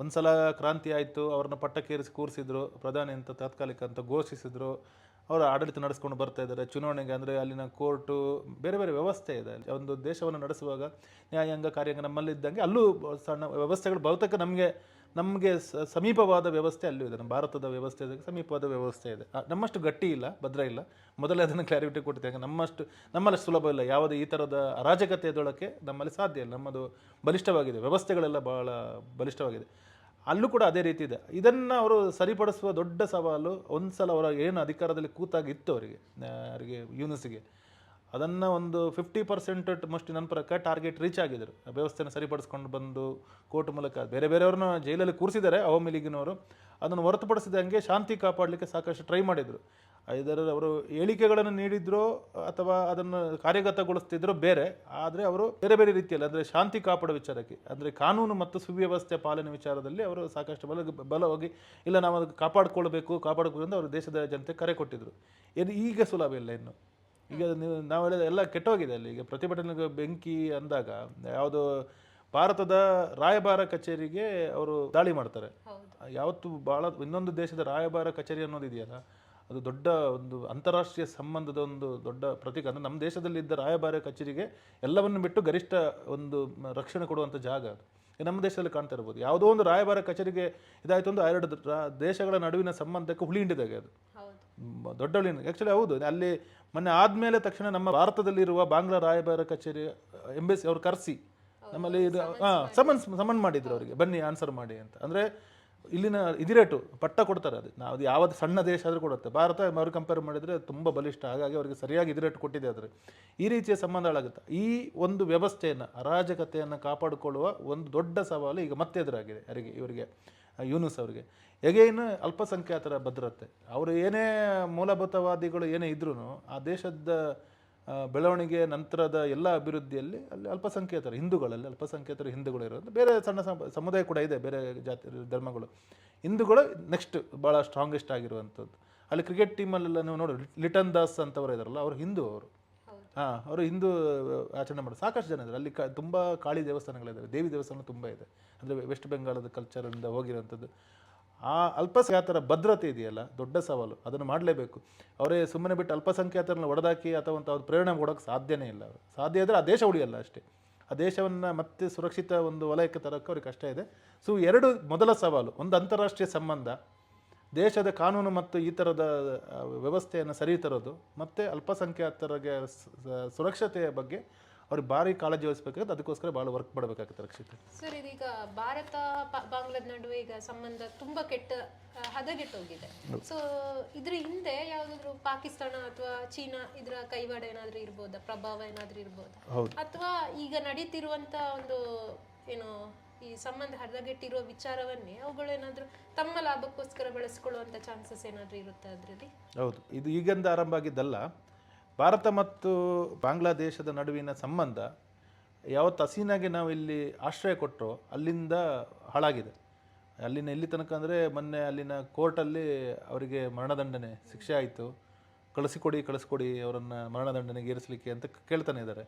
ಒಂದ್ಸಲ ಕ್ರಾಂತಿ ಆಯಿತು, ಅವ್ರನ್ನ ಪಟ್ಟಕ್ಕೇರಿಸಿ ಕೂರಿಸಿದ್ರು, ಪ್ರಧಾನಿ ಅಂತ ತಾತ್ಕಾಲಿಕ ಅಂತ ಘೋಷಿಸಿದ್ರು, ಅವರು ಆಡಳಿತ ನಡೆಸ್ಕೊಂಡು ಬರ್ತಾ ಇದ್ದಾರೆ. ಚುನಾವಣೆಗೆ ಅಂದರೆ ಅಲ್ಲಿನ ಕೋರ್ಟು, ಬೇರೆ ಬೇರೆ ವ್ಯವಸ್ಥೆ ಇದೆ ಒಂದು ದೇಶವನ್ನು ನಡೆಸುವಾಗ ನ್ಯಾಯಾಂಗ ಕಾರ್ಯಾಂಗ ನಮ್ಮಲ್ಲಿ ಇದ್ದಂಗೆ ಅಲ್ಲೂ ಸಣ್ಣ ವ್ಯವಸ್ಥೆಗಳು ಬಹುತೇಕ ನಮಗೆ ನಮಗೆ ಸಮೀಪವಾದ ವ್ಯವಸ್ಥೆ ಅಲ್ಲೂ ಇದೆ. ನಮ್ಮ ಭಾರತದ ವ್ಯವಸ್ಥೆ ಸಮೀಪವಾದ ವ್ಯವಸ್ಥೆ ಇದೆ. ನಮ್ಮಷ್ಟು ಗಟ್ಟಿ ಇಲ್ಲ, ಭದ್ರ ಇಲ್ಲ. ಮೊದಲೇ ಅದನ್ನು ಕ್ಲಾರಿಟಿ ಕೊಟ್ಟಿದ್ದೆ. ನಮ್ಮಷ್ಟು, ನಮ್ಮಲ್ಲಿ ಸುಲಭ ಇಲ್ಲ. ಯಾವುದೇ ಈ ಥರದ ಅರಾಜಕತೆಯದೊಳಕ್ಕೆ ನಮ್ಮಲ್ಲಿ ಸಾಧ್ಯ ಇಲ್ಲ. ನಮ್ಮದು ಬಲಿಷ್ಠವಾಗಿದೆ. ವ್ಯವಸ್ಥೆಗಳೆಲ್ಲ ಬಹಳ ಬಲಿಷ್ಠವಾಗಿದೆ. ಅಲ್ಲೂ ಕೂಡ ಅದೇ ರೀತಿ ಇದೆ. ಇದನ್ನು ಅವರು ಸರಿಪಡಿಸುವ ದೊಡ್ಡ ಸವಾಲು ಒಂದು ಸಲ ಅವರ ಏನು ಅಧಿಕಾರದಲ್ಲಿ ಕೂತಾಗಿತ್ತು ಅವರಿಗೆ ಅವರಿಗೆ ಯೂನಿಸಿಗೆ ಅದನ್ನು ಒಂದು ಫಿಫ್ಟಿ ಪರ್ಸೆಂಟ್ ಮೋಸ್ಟ್ ನನ್ನ ಪ್ರಕಾರ ಟಾರ್ಗೆಟ್ ರೀಚ್ ಆಗಿದ್ದರು. ಆ ವ್ಯವಸ್ಥೆನ ಸರಿಪಡಿಸ್ಕೊಂಡು ಬಂದು ಕೋರ್ಟ್ ಮೂಲಕ ಬೇರೆ ಬೇರೆಯವ್ರನ್ನ ಜೈಲಲ್ಲಿ ಕೂರಿಸಿದ್ದಾರೆ ಅವಾಮಿ ಲೀಗಿನವರು ಅದನ್ನು ಹೊರತುಪಡಿಸಿದಂಗೆ ಶಾಂತಿ ಕಾಪಾಡಲಿಕ್ಕೆ ಸಾಕಷ್ಟು ಟ್ರೈ ಮಾಡಿದರು. ಇದರ ಅವರು ಹೇಳಿಕೆಗಳನ್ನು ನೀಡಿದ್ರೋ ಅಥವಾ ಅದನ್ನು ಕಾರ್ಯಗತಗೊಳಿಸ್ತಿದ್ರೋ ಬೇರೆ, ಆದರೆ ಅವರು ಬೇರೆ ಬೇರೆ ರೀತಿಯಲ್ಲಿ, ಅಂದರೆ ಶಾಂತಿ ಕಾಪಾಡೋ ವಿಚಾರಕ್ಕೆ, ಅಂದರೆ ಕಾನೂನು ಮತ್ತು ಸುವ್ಯವಸ್ಥೆ ಪಾಲನೆ ವಿಚಾರದಲ್ಲಿ ಅವರು ಸಾಕಷ್ಟು ಬಲ ಬಲವಾಗಿ, ಇಲ್ಲ ನಾವು ಅದಕ್ಕೆ ಕಾಪಾಡಿಕೊಳ್ಬೇಕು ಅಂತ ಅವರು ದೇಶದ ಜನತೆ ಕರೆ ಕೊಟ್ಟಿದ್ರು. ಇದು ಈಗ ಸುಲಭ ಇಲ್ಲ ಇನ್ನು. ಈಗ ನೀವು ನಾವು ಹೇಳಿದ ಎಲ್ಲ ಕೆಟ್ಟೋಗಿದೆ ಅಲ್ಲಿ. ಈಗ ಪ್ರತಿಭಟನೆಗೆ ಬೆಂಕಿ ಅಂದಾಗ ಯಾವುದು ಭಾರತದ ರಾಯಭಾರ ಕಚೇರಿಗೆ ಅವರು ದಾಳಿ ಮಾಡ್ತಾರೆ. ಯಾವತ್ತು ಭಾಳ ಇನ್ನೊಂದು ದೇಶದ ರಾಯಭಾರ ಕಚೇರಿ ಅನ್ನೋದು ಇದೆಯಲ್ಲ ಅದು ದೊಡ್ಡ ಒಂದು ಅಂತಾರಾಷ್ಟ್ರೀಯ ಸಂಬಂಧದ ಒಂದು ದೊಡ್ಡ ಪ್ರತೀಕ. ಅಂದರೆ ನಮ್ಮ ದೇಶದಲ್ಲಿದ್ದ ರಾಯಭಾರ ಕಚೇರಿಗೆ ಎಲ್ಲವನ್ನು ಬಿಟ್ಟು ಗರಿಷ್ಠ ಒಂದು ರಕ್ಷಣೆ ಕೊಡುವಂಥ ಜಾಗ ಅದು. ನಮ್ಮ ದೇಶದಲ್ಲಿ ಕಾಣ್ತಾ ಇರ್ಬೋದು. ಯಾವುದೋ ಒಂದು ರಾಯಭಾರ ಕಚೇರಿಗೆ ಇದಾಯಿತು ಒಂದು ಎರಡು ದೇಶಗಳ ನಡುವಿನ ಸಂಬಂಧಕ್ಕೆ ಹುಳಿ ಹಿಂಡಿದಾಗೆ ಅದು. ಹೌದು ಮ್, ದೊಡ್ಡ ಹುಳಿ ಆ್ಯಕ್ಚುಲಿ ಹೌದು ಅಲ್ಲಿ ಮೊನ್ನೆ ಆದಮೇಲೆ ತಕ್ಷಣ ನಮ್ಮ ಭಾರತದಲ್ಲಿರುವ ಬಾಂಗ್ಲಾ ರಾಯಭಾರ ಕಚೇರಿ ಎಂಬೆಸಿ ಅವ್ರು ಕರೆಸಿ ನಮ್ಮಲ್ಲಿ ಇದು ಹಾಂ ಸಮನ್ಸ್ ಸಮನ್ ಮಾಡಿದ್ರು ಅವರಿಗೆ ಬನ್ನಿ ಆನ್ಸರ್ ಮಾಡಿ ಅಂತ. ಅಂದರೆ ಇಲ್ಲಿನ ಇದಿರೇಟು ಪಟ್ಟ ಕೊಡ್ತಾರೆ ಅದು. ನಾವು ಅದು ಯಾವ್ದು ಸಣ್ಣ ದೇಶ ಆದರೂ ಕೊಡುತ್ತೆ. ಭಾರತ ಅವ್ರು ಕಂಪೇರ್ ಮಾಡಿದರೆ ತುಂಬ ಬಲಿಷ್ಠ ಹಾಗಾಗಿ ಅವರಿಗೆ ಸರಿಯಾಗಿ ಇದಿರೇಟು ಕೊಟ್ಟಿದೆ ಆದರೆ. ಈ ರೀತಿಯ ಸಂಬಂಧಗಳಾಗುತ್ತೆ ಈ ಒಂದು ವ್ಯವಸ್ಥೆಯನ್ನು ಅರಾಜಕತೆಯನ್ನು ಕಾಪಾಡಿಕೊಳ್ಳುವ ಒಂದು ದೊಡ್ಡ ಸವಾಲು ಈಗ ಮತ್ತೆ ಎದುರಾಗಿದೆ ಅವರಿಗೆ ಇವರಿಗೆ. ಯೂನುಸ್ ಅವರಿಗೆ. ಎಗೈನ್ ಅಲ್ಪಸಂಖ್ಯಾತರ ಭದ್ರತೆ. ಅವರು ಏನೇ ಮೂಲಭೂತವಾದಿಗಳು ಏನೇ ಇದ್ರೂ ಆ ದೇಶದ ಬೆಳವಣಿಗೆ ನಂತರದ ಎಲ್ಲ ಅಭಿವೃದ್ಧಿಯಲ್ಲಿ ಅಲ್ಲಿ ಅಲ್ಪಸಂಖ್ಯಾತರು, ಹಿಂದೂಗಳಲ್ಲಿ ಅಲ್ಪಸಂಖ್ಯಾತರು, ಹಿಂದೂಗಳು ಇರೋದು. ಬೇರೆ ಸಣ್ಣ ಸಮ- ಸಮುದಾಯ ಕೂಡ ಇದೆ ಬೇರೆ ಜಾತಿ, ಧರ್ಮಗಳು. ಹಿಂದೂಗಳು ನೆಕ್ಸ್ಟ್ ಭಾಳ ಸ್ಟ್ರಾಂಗೆಸ್ಟ್ ಆಗಿರುವಂಥದ್ದು. ಅಲ್ಲಿ ಕ್ರಿಕೆಟ್ ಟೀಮಲ್ಲೆಲ್ಲ ನೀವು ನೋಡಿ ಲಿಟನ್ ದಾಸ್ ಅಂತವರು ಇದಾರಲ್ಲ, ಅವರು ಹಿಂದೂ ಅವರು. ಹಾಂ, ಅವರು ಹಿಂದೂ ಆಚರಣೆ ಮಾಡೋದು. ಸಾಕಷ್ಟು ಜನ ಇದ್ದಾರೆ. ಅಲ್ಲಿ ಕ, ತುಂಬ ಕಾಳಿ ದೇವಸ್ಥಾನಗಳಿದ್ದಾವೆ ದೇವಿ ದೇವಸ್ಥಾನ ತುಂಬ ಇದೆ. ಅಂದರೆ ವೆಸ್ಟ್ ಬೆಂಗಾಲದ ಕಲ್ಚರಿಂದ ಹೋಗಿರೋಂಥದ್ದು ಆ ಅಲ್ಪಸಂಖ್ಯಾತರ ಭದ್ರತೆ ಇದೆಯಲ್ಲ, ದೊಡ್ಡ ಸವಾಲು. ಅದನ್ನು ಮಾಡಲೇಬೇಕು. ಅವರೇ ಸುಮ್ಮನೆ ಬಿಟ್ಟು ಅಲ್ಪಸಂಖ್ಯಾತರನ್ನ ಒಡೆದಾಕಿ ಅಥವಾ ಅವ್ರು ಪ್ರೇರಣೆ ಕೊಡೋಕ್ಕೆ ಸಾಧ್ಯನೇ ಇಲ್ಲ ಸಾಧ್ಯ ಇದ್ದರೆ ಆ ದೇಶ ಉಳಿಯಲ್ಲ ಅಷ್ಟೇ. ಆ ದೇಶವನ್ನು ಮತ್ತೆ ಸುರಕ್ಷಿತ ಒಂದು ವಲಯಕ್ಕೆ ತರೋಕ್ಕೆ ಅವ್ರಿಗೆ ಕಷ್ಟ ಇದೆ. ಸೊ ಎರಡು ಮೊದಲ ಸವಾಲು. ಒಂದು ಅಂತಾರಾಷ್ಟ್ರೀಯ ಸಂಬಂಧ. ದೇಶದ ಕಾನೂನು ಮತ್ತು ಈ ಥರದ ವ್ಯವಸ್ಥೆಯನ್ನು ಸರಿ ತರೋದು ಮತ್ತು ಅಲ್ಪಸಂಖ್ಯಾತರಿಗೆ ಸುರಕ್ಷತೆಯ ಬಗ್ಗೆ ಅವ್ರಿಗೆ ಭಾರಿ ಕಾಳಜಿ ವಹಿಸ್ಬೇಕಾಗುತ್ತೆ. ಅದಕ್ಕೋಸ್ಕರ ಭಾಳ ವರ್ಕ್ ಮಾಡಬೇಕಾಗುತ್ತೆ ರಕ್ಷಿತ. ಸರ್ ಇದೀಗ ಭಾರತ ಬಾಂಗ್ಲಾದ ನಡುವೆ ಈಗ ಸಂಬಂಧ ತುಂಬಾ ಕೆಟ್ಟ ಹದಗೆಟ್ಟೋಗಿದೆ. ಸೊ ಇದ್ರ ಹಿಂದೆ ಯಾವ್ದಾದ್ರು ಪಾಕಿಸ್ತಾನ ಅಥವಾ ಚೀನಾ ಇದ್ರ ಕೈವಾಡ ಏನಾದ್ರೂ ಇರ್ಬೋದ? ಪ್ರಭಾವ ಏನಾದ್ರೂ ಇರ್ಬೋದಾ? ಅಥವಾ ಈಗ ನಡೀತಿರುವಂತ ಒಂದು ಏನು ಈ ಸಂಬಂಧ ಹದಗೆಟ್ಟಿರುವ ವಿಚಾರವನ್ನೇ ಅವುಗಳೇನಾದ್ರೂ ತಮ್ಮ ಲಾಭಕ್ಕೋಸ್ಕರ ಬೆಳೆಸ್ಕೊಳ್ಳುವಂಥ ಚಾನ್ಸಸ್ ಏನಾದರೂ ಇರುತ್ತೆ ಅದರಲ್ಲಿ? ಹೌದು. ಇದು ಈಗಿಂದ ಆರಂಭ ಆಗಿದ್ದಲ್ಲ. ಭಾರತ ಮತ್ತು ಬಾಂಗ್ಲಾದೇಶದ ನಡುವಿನ ಸಂಬಂಧ ಯಾವತ್ತು ಹಸೀನಾಗೆ ನಾವು ಇಲ್ಲಿ ಆಶ್ರಯ ಕೊಟ್ಟರು ಅಲ್ಲಿಂದ ಹಾಳಾಗಿದೆ. ಅಲ್ಲಿನ ಎಲ್ಲಿ ತನಕ ಅಂದರೆ ಮೊನ್ನೆ ಅಲ್ಲಿನ ಕೋರ್ಟಲ್ಲಿ ಅವರಿಗೆ ಮರಣದಂಡನೆ ಶಿಕ್ಷೆ ಆಯಿತು. ಕಳಿಸಿಕೊಡಿ, ಕಳಿಸ್ಕೊಡಿ ಅವರನ್ನು ಮರಣದಂಡನೆಗೆ ಏರಿಸಲಿಕ್ಕೆ ಅಂತ ಕೇಳ್ತಾನೆ ಇದ್ದಾರೆ.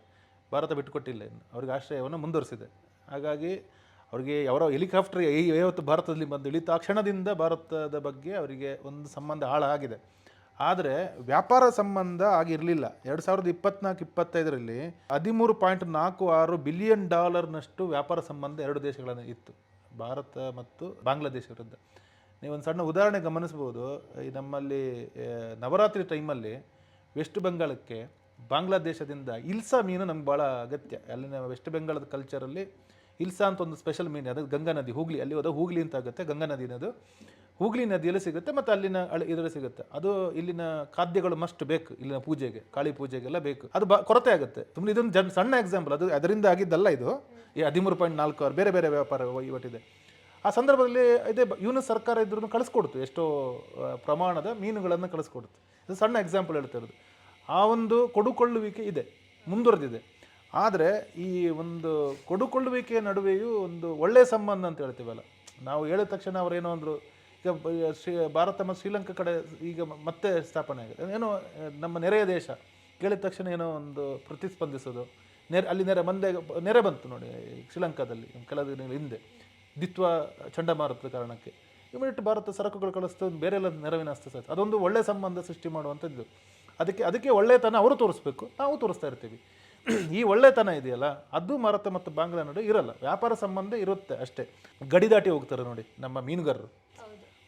ಭಾರತ ಬಿಟ್ಟುಕೊಟ್ಟಿಲ್ಲ ಇನ್ನು. ಅವ್ರಿಗೆ ಆಶ್ರಯವನ್ನು ಮುಂದುವರಿಸಿದೆ. ಹಾಗಾಗಿ ಅವರಿಗೆ ಅವರ ಹೆಲಿಕಾಪ್ಟರ್ ಯಾವತ್ತು ಭಾರತದಲ್ಲಿ ಬಂದು ಇಳಿತ ಕ್ಷಣದಿಂದ ಭಾರತದ ಬಗ್ಗೆ ಅವರಿಗೆ ಒಂದು ಸಂಬಂಧ ಹಾಳಾಗಿದೆ. ಆದರೆ ವ್ಯಾಪಾರ ಸಂಬಂಧ ಆಗಿರಲಿಲ್ಲ. ಎರಡು ಸಾವಿರದ ಇಪ್ಪತ್ನಾಲ್ಕು, ಇಪ್ಪತ್ತೈದರಲ್ಲಿ ಹದಿಮೂರು ಪಾಯಿಂಟ್ ನಾಲ್ಕು ಆರು ಬಿಲಿಯನ್ ಡಾಲರ್ನಷ್ಟು ವ್ಯಾಪಾರ ಸಂಬಂಧ ಎರಡು ದೇಶಗಳನ್ನು ಇತ್ತು. ಭಾರತ ಮತ್ತು ಬಾಂಗ್ಲಾದೇಶ ವಿರುದ್ಧ ಒಂದು ಸಣ್ಣ ಉದಾಹರಣೆ ಗಮನಿಸ್ಬೋದು ಈ ನಮ್ಮಲ್ಲಿ ನವರಾತ್ರಿ ಟೈಮಲ್ಲಿ ವೆಸ್ಟ್ ಬೆಂಗಾಳಕ್ಕೆ ಬಾಂಗ್ಲಾದೇಶದಿಂದ ಇಲ್ಸಾ ಮೀನು ನಮ್ಗೆ ಭಾಳ ಅಗತ್ಯ. ಅಲ್ಲಿನ ವೆಸ್ಟ್ ಬೆಂಗಾಳದ ಕಲ್ಚರಲ್ಲಿ ಇಲ್ಸಾ ಅಂತ ಒಂದು ಸ್ಪೆಷಲ್ ಮೀನು ಅದು ಗಂಗಾ ನದಿ, ಹೂಗ್ಲಿ. ಅಲ್ಲಿ ಹೋದ ಹೂಗ್ಲಿ ಅಂತ ಆಗುತ್ತೆ, ಗಂಗಾ ನದಿನದು ಹೂಗ್ಲಿ ನದಿಯಲ್ಲಿ ಸಿಗುತ್ತೆ, ಮತ್ತು ಅಲ್ಲಿನ ಇದರಲ್ಲಿ ಸಿಗುತ್ತೆ. ಅದು ಇಲ್ಲಿನ ಖಾದ್ಯಗಳು ಮಸ್ಟ್ ಬೇಕು, ಇಲ್ಲಿನ ಪೂಜೆಗೆ, ಕಾಳಿ ಪೂಜೆಗೆಲ್ಲ ಬೇಕು. ಅದು ಬ, ಕೊರತೆ ಆಗುತ್ತೆ. ತುಂಬ, ಇದೊಂದು ಜನ್, ಸಣ್ಣ ಎಕ್ಸಾಂಪಲ್ ಅದು ಅದರಿಂದ ಆಗಿದ್ದಲ್ಲ ಇದು. ಈ ಹದಿಮೂರು ಪಾಯಿಂಟ್ ನಾಲ್ಕು ಅವ್ರು ಬೇರೆ ಬೇರೆ ವ್ಯಾಪಾರ ವಹಿವಾಟಿದೆ ಆ ಸಂದರ್ಭದಲ್ಲಿ ಇದೇ ಇವನು ಸರ್ಕಾರ ಇದ್ರೂ ಕಳಿಸ್ಕೊಡ್ತು. ಎಷ್ಟೋ ಪ್ರಮಾಣದ ಮೀನುಗಳನ್ನು ಕಳಿಸ್ಕೊಡುತ್ತೆ ಇದು ಸಣ್ಣ ಎಕ್ಸಾಂಪಲ್ ಹೇಳ್ತಾ ಇರೋದು. ಆ ಒಂದು ಕೊಡುಕೊಳ್ಳುವಿಕೆ ಇದೆ. ಮುಂದುವರೆದಿದೆ. ಆದರೆ ಈ ಒಂದು ಕೊಡುಕೊಳ್ಳುವಿಕೆಯ ನಡುವೆಯೂ ಒಂದು ಒಳ್ಳೆಯ ಸಂಬಂಧ ಅಂತ ಹೇಳ್ತೀವಲ್ಲ. ನಾವು ಹೇಳಿದ ತಕ್ಷಣ ಅವರೇನೋ ಅಂದರು, ಈಗ ಶ್ರೀ, ಭಾರತ ಮತ್ತು ಶ್ರೀಲಂಕಾ ಕಡೆ ಈಗ ಮತ್ತೆ ಸ್ಥಾಪನೆ ಆಗಿದೆ. ಏನೋ, ನಮ್ಮ ನೆರೆಯ ದೇಶ ಕೇಳಿದ ತಕ್ಷಣ ಏನೋ ಒಂದು ಪ್ರತಿಸ್ಪಂದಿಸೋದು. ನೆರೆ, ಅಲ್ಲಿ ನೆರೆ ಮಂದೆ ನೆರೆ ಬಂತು ನೋಡಿ ಶ್ರೀಲಂಕಾದಲ್ಲಿ ಕೆಲವು ದಿನಗಳ ಹಿಂದೆ. ದಿತ್ವ ಚಂಡಮಾರುತದ ಕಾರಣಕ್ಕೆ. ಇಮಿಡಿಯೇಟ್ ಭಾರತ ಸರಕುಗಳು ಕಳಿಸ್ತು, ಬೇರೆ ಎಲ್ಲ ನೆರವಿನ ಹಸ್ತ ಅದೊಂದು ಒಳ್ಳೆಯ ಸಂಬಂಧ ಸೃಷ್ಟಿ ಮಾಡುವಂಥದ್ದು. ಅದಕ್ಕೆ ಅದಕ್ಕೆ ಒಳ್ಳೆಯತನ ಅವರು ತೋರಿಸ್ಬೇಕು. ನಾವು ತೋರಿಸ್ತಾ ಇರ್ತೀವಿ. ಈ ಒಳ್ಳೆತನ ಇದೆಯಲ್ಲ, ಅದು ಭಾರತ ಮತ್ತು ಬಾಂಗ್ಲಾ ನಡುವೆ ಇರಲ್ಲ. ವ್ಯಾಪಾರ ಸಂಬಂಧ ಇರುತ್ತೆ ಅಷ್ಟೇ. ಗಡಿ ದಾಟಿ ಹೋಗ್ತಾರೆ ನೋಡಿ ನಮ್ಮ ಮೀನುಗಾರರು.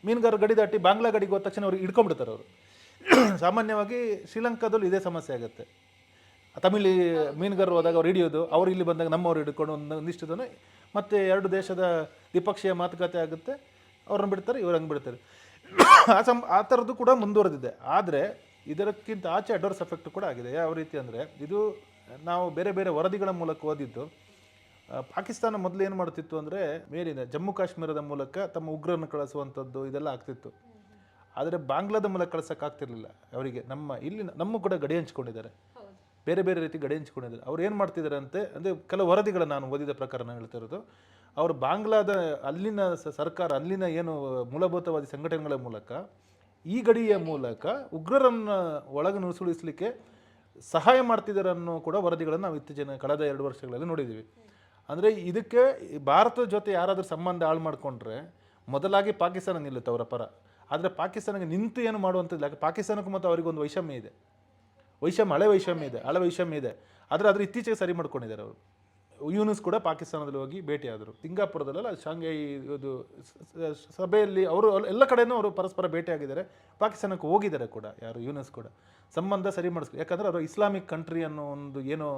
ಮೀನುಗಾರರು ಗಡಿ ದಾಟಿ ಬಾಂಗ್ಲಾ ಗಡಿಗೆ ಹೋದ ತಕ್ಷಣ ಅವ್ರು ಹಿಡ್ಕೊಂಡ್ಬಿಡ್ತಾರೆ ಅವರು. ಸಾಮಾನ್ಯವಾಗಿ ಶ್ರೀಲಂಕಾದಲ್ಲೂ ಇದೇ ಸಮಸ್ಯೆ ಆಗುತ್ತೆ. ತಮಿಳಿ ಮೀನುಗಾರರು ಹೋದಾಗ ಅವ್ರು ಹಿಡಿಯೋದು, ಅವ್ರು ಇಲ್ಲಿ ಬಂದಾಗ ನಮ್ಮವ್ರು ಹಿಡ್ಕೊಂಡು ಒಂದು ಒಂದಿಷ್ಟು ಜನ, ಮತ್ತೆ ಎರಡು ದೇಶದ ದ್ವಿಪಕ್ಷೀಯ ಮಾತುಕತೆ ಆಗುತ್ತೆ, ಅವ್ರನ್ನ ಬಿಡ್ತಾರೆ, ಇವ್ರು ಹಂಗೆ ಬಿಡ್ತಾರೆ. ಆ ಸಂ, ಆ ಥರದ್ದು ಕೂಡ ಮುಂದುವರೆದಿದೆ. ಆದರೆ ಇದಕ್ಕಿಂತ ಆಚೆ ಅಡ್ವರ್ಸ್ ಎಫೆಕ್ಟ್ ಕೂಡ ಆಗಿದೆ. ಯಾವ ರೀತಿ ಅಂದರೆ, ಇದು ನಾವು ಬೇರೆ ಬೇರೆ ವರದಿಗಳ ಮೂಲಕ ಓದಿದ್ದು ಪಾಕಿಸ್ತಾನ ಮೊದಲು ಏನು ಮಾಡ್ತಿತ್ತು ಅಂದರೆ ಮೇಲಿನ ಜಮ್ಮು ಕಾಶ್ಮೀರದ ಮೂಲಕ ತಮ್ಮ ಉಗ್ರರನ್ನು ಕಳಿಸುವಂಥದ್ದು ಇದೆಲ್ಲ ಆಗ್ತಿತ್ತು. ಆದರೆ ಬಾಂಗ್ಲಾದ ಮೂಲಕ ಕಳ್ಸೋಕ್ಕಾಗ್ತಿರ್ಲಿಲ್ಲ ಅವರಿಗೆ. ನಮ್ಮ ಇಲ್ಲಿ ನಮ್ಮ ಕೂಡ ಗಡಿ ಹಂಚ್ಕೊಂಡಿದ್ದಾರೆ. ಬೇರೆ ಬೇರೆ ರೀತಿ ಗಡಿ ಹಂಚ್ಕೊಂಡಿದ್ದಾರೆ. ಅವ್ರು ಏನು ಮಾಡ್ತಿದ್ದಾರೆ ಅಂತೆ, ಅಂದರೆ ಕೆಲವು ವರದಿಗಳನ್ನು ನಾನು ಓದಿದ ಪ್ರಕಾರ ನಾನು ಹೇಳ್ತಾ ಇರೋದು, ಅವರು ಬಾಂಗ್ಲಾದ ಅಲ್ಲಿನ ಸರ್ಕಾರ, ಅಲ್ಲಿನ ಏನು ಮೂಲಭೂತವಾದಿ ಸಂಘಟನೆಗಳ ಮೂಲಕ, ಈ ಗಡಿಯ ಮೂಲಕ ಉಗ್ರರನ್ನು ಒಳಗೆ ನುಸುಳಿಸಲಿಕ್ಕೆ ಸಹಾಯ ಮಾಡ್ತಿದ್ದಾರೆ ಅನ್ನೋ ಕೂಡ ವರದಿಗಳನ್ನು ನಾವು ಇತ್ತೀಚಿನ ಕಳೆದ ಎರಡು ವರ್ಷಗಳಲ್ಲಿ ನೋಡಿದ್ದೀವಿ. ಅಂದರೆ ಇದಕ್ಕೆ ಭಾರತದ ಜೊತೆ ಯಾರಾದರೂ ಸಂಬಂಧ ಹಾಳು ಮಾಡಿಕೊಂಡ್ರೆ ಮೊದಲಾಗಿ ಪಾಕಿಸ್ತಾನ ನಿಲ್ಲುತ್ತೆ ಅವರ ಪರ. ಆದರೆ ಪಾಕಿಸ್ತಾನಕ್ಕೆ ನಿಂತು ಏನು ಮಾಡುವಂಥದ್ದು ಯಾಕೆ ಪಾಕಿಸ್ತಾನಕ್ಕೂ ಮತ್ತು ಅವರಿಗೊಂದು ವೈಷಮ್ಯ ಇದೆ. ವೈಷಮ್ಯ, ಹಳೆ ವೈಷಮ್ಯ ಇದೆ, ಹಳೆ ವೈಷಮ್ಯ ಇದೆ. ಆದರೆ ಅದ್ರ ಇತ್ತೀಚೆಗೆ ಸರಿ ಮಾಡ್ಕೊಂಡಿದ್ದಾರೆ ಅವರು. ಯೂನುಸ್ ಕೂಡ ಪಾಕಿಸ್ತಾನದಲ್ಲಿ ಹೋಗಿ ಭೇಟಿಯಾದರು. ಸಿಂಗಾಪುರದಲ್ಲ ಶಾಂಘೈ ಇದು ಸಭೆಯಲ್ಲಿ ಅವರು ಎಲ್ಲ ಕಡೆಯೂ ಅವರು ಪರಸ್ಪರ ಭೇಟಿಯಾಗಿದ್ದಾರೆ. ಪಾಕಿಸ್ತಾನಕ್ಕೆ ಹೋಗಿದ್ದಾರೆ ಕೂಡ ಯಾರು, ಯೂನಸ್ ಕೂಡ. ಸಂಬಂಧ ಸರಿ ಮಾಡಿಸ್ಕೊ, ಯಾಕಂದರೆ ಅವರು ಇಸ್ಲಾಮಿಕ್ ಕಂಟ್ರಿ ಅನ್ನೋ ಒಂದು ಏನೋ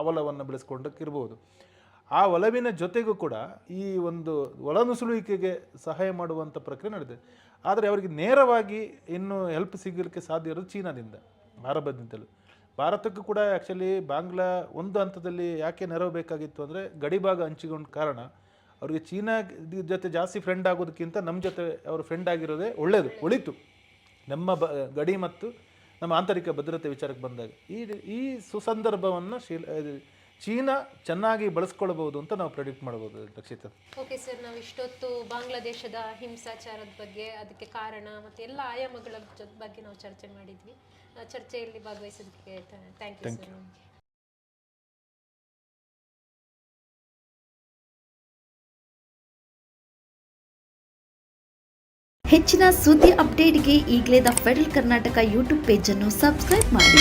ಆವಲವನ್ನು ಬೆಳೆಸ್ಕೊಂಡಕ್ಕಿರ್ಬೋದು. ಆ ಒಲವಿನ ಜೊತೆಗೂ ಕೂಡ ಈ ಒಂದು ಒಳನುಸುಳುವಿಕೆಗೆ ಸಹಾಯ ಮಾಡುವಂಥ ಪ್ರಕ್ರಿಯೆ ನಡೆದಿದೆ. ಆದರೆ ಅವರಿಗೆ ನೇರವಾಗಿ ಇನ್ನೂ ಹೆಲ್ಪ್ ಸಿಗಲಿಕ್ಕೆ ಸಾಧ್ಯ ಇರೋದು ಚೀನಾದಿಂದ ಆರಂಭದಿಂದಲೂ ಭಾರತಕ್ಕೂ ಕೂಡ ಆ್ಯಕ್ಚುಲಿ ಬಾಂಗ್ಲಾ ಒಂದು ಹಂತದಲ್ಲಿ ಯಾಕೆ ನೆರವು ಬೇಕಾಗಿತ್ತು ಅಂದರೆ ಗಡಿಭಾಗ ಹಂಚಿಕೊಂಡ ಕಾರಣ, ಅವರಿಗೆ ಚೀನಾ ಜೊತೆ ಜಾಸ್ತಿ ಫ್ರೆಂಡ್ ಆಗೋದಕ್ಕಿಂತ ನಮ್ಮ ಜೊತೆ ಅವರು ಫ್ರೆಂಡ್ ಆಗಿರೋದೇ ಒಳ್ಳೆಯದು ಒಳಿತು. ನಮ್ಮ ಬ, ಗಡಿ ಮತ್ತು ನಮ್ಮ ಆಂತರಿಕ ಭದ್ರತೆ ವಿಚಾರಕ್ಕೆ ಬಂದಾಗ. ಈ ಈ ಸುಸಂದರ್ಭವನ್ನು ಶೀಲ ಚೀನಾ ಚೆನ್ನಾಗಿ ಬಳಸ್ಕೊಳ್ಬಹುದು ಅಂತ ನಾವು ಪ್ರೆಡಿಕ್ಟ್ ಮಾಡಬಹುದು ರಕ್ಷಿತ ಓಕೆ ಸರ್ ನಾವು ಇಷ್ಟೊತ್ತು ಬಾಂಗ್ಲಾದೇಶದ ಹಿಂಸಾಚಾರದ ಬಗ್ಗೆ ಅದಕ್ಕೆ ಕಾರಣ ಮತ್ತು ಎಲ್ಲ ಆಯಾಮಗಳ ಬಗ್ಗೆ ನಾವು ಚರ್ಚೆ ಮಾಡಿದ್ವಿ. ಚರ್ಚೆಯಲ್ಲಿ ಭಾಗವಹಿಸೋದಕ್ಕೆ ಥ್ಯಾಂಕ್ ಯು ಸರ್ ನಿಮಗೆ ಹೆಚ್ಚಿನ ಸುದ್ದಿ ಅಪ್ಡೇಟ್ಗೆ ಈಗಲೇ ದ ಫೆಡರಲ್ ಕರ್ನಾಟಕ ಯೂಟ್ಯೂಬ್ ಪೇಜನ್ನು ಸಬ್ಸ್ಕ್ರೈಬ್ ಮಾಡಿ.